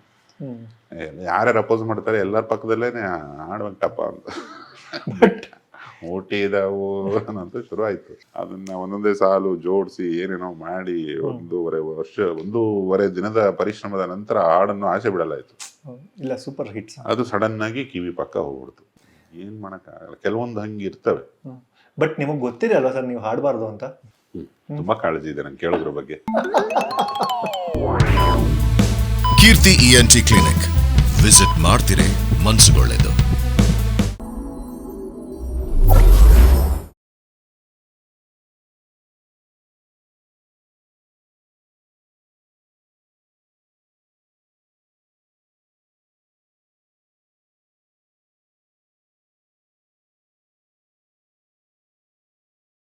Speaker 2: ಯಾರ್ಯಾರು ಅಪೋಸ್ ಮಾಡ್ತಾರೆ ಎಲ್ಲರ ಪಕ್ಕದಲ್ಲೇನೆ ಆಡ್ಬೇಕಪ್ಪ ಅಂತ. ಓಟಿ ಇದಾವು ಅಂತ ಶುರು ಆಯ್ತು ಅದನ್ನ ಒಂದೊಂದೇ ಸಾಲು ಜೋಡಿಸಿ ಏನೇನೋ ಮಾಡಿ ಒಂದೂವರೆ ವರ್ಷ ಒಂದೂವರೆ ದಿನದ ಪರಿಶ್ರಮದ ನಂತರ ಹಾಡನ್ನು ಆಸೆ ಬಿಡಲಾಯ್ತು.
Speaker 1: ಇಲ್ಲ ಸೂಪರ್ ಹಿಟ್ಸ್
Speaker 2: ಅದು ಸಡನ್ ಆಗಿ ಕಿವಿ ಪಕ್ಕ ಹೋಗ್ಬಿಡ್ತು. ಏನ್ ಮಾಡಕ್ಕಾಗಲ್ಲ. ಕೆಲವೊಂದು ಹಂಗೆ ಇರ್ತವೆ.
Speaker 1: ಬಟ್ ನಿಮಗೆ ಗೊತ್ತಿದೆ ಅಲ್ವಾ ಸರ್ ನೀವು ಹಾಡಬಾರ್ದು ಅಂತ.
Speaker 2: ತುಂಬಾ ಕಾಳಜಿ ಇದೆ ನಂಗೆ ಕೇಳೋದ್ರ ಬಗ್ಗೆ.
Speaker 3: ಕೀರ್ತಿ ಇಎನ್ಟಿ ಕ್ಲಿನಿಕ್ ವಿಸಿಟ್ ಮಾಡ್ತಿರೇ ಮನ್ಸುಗೊಳ್ಳೆದು.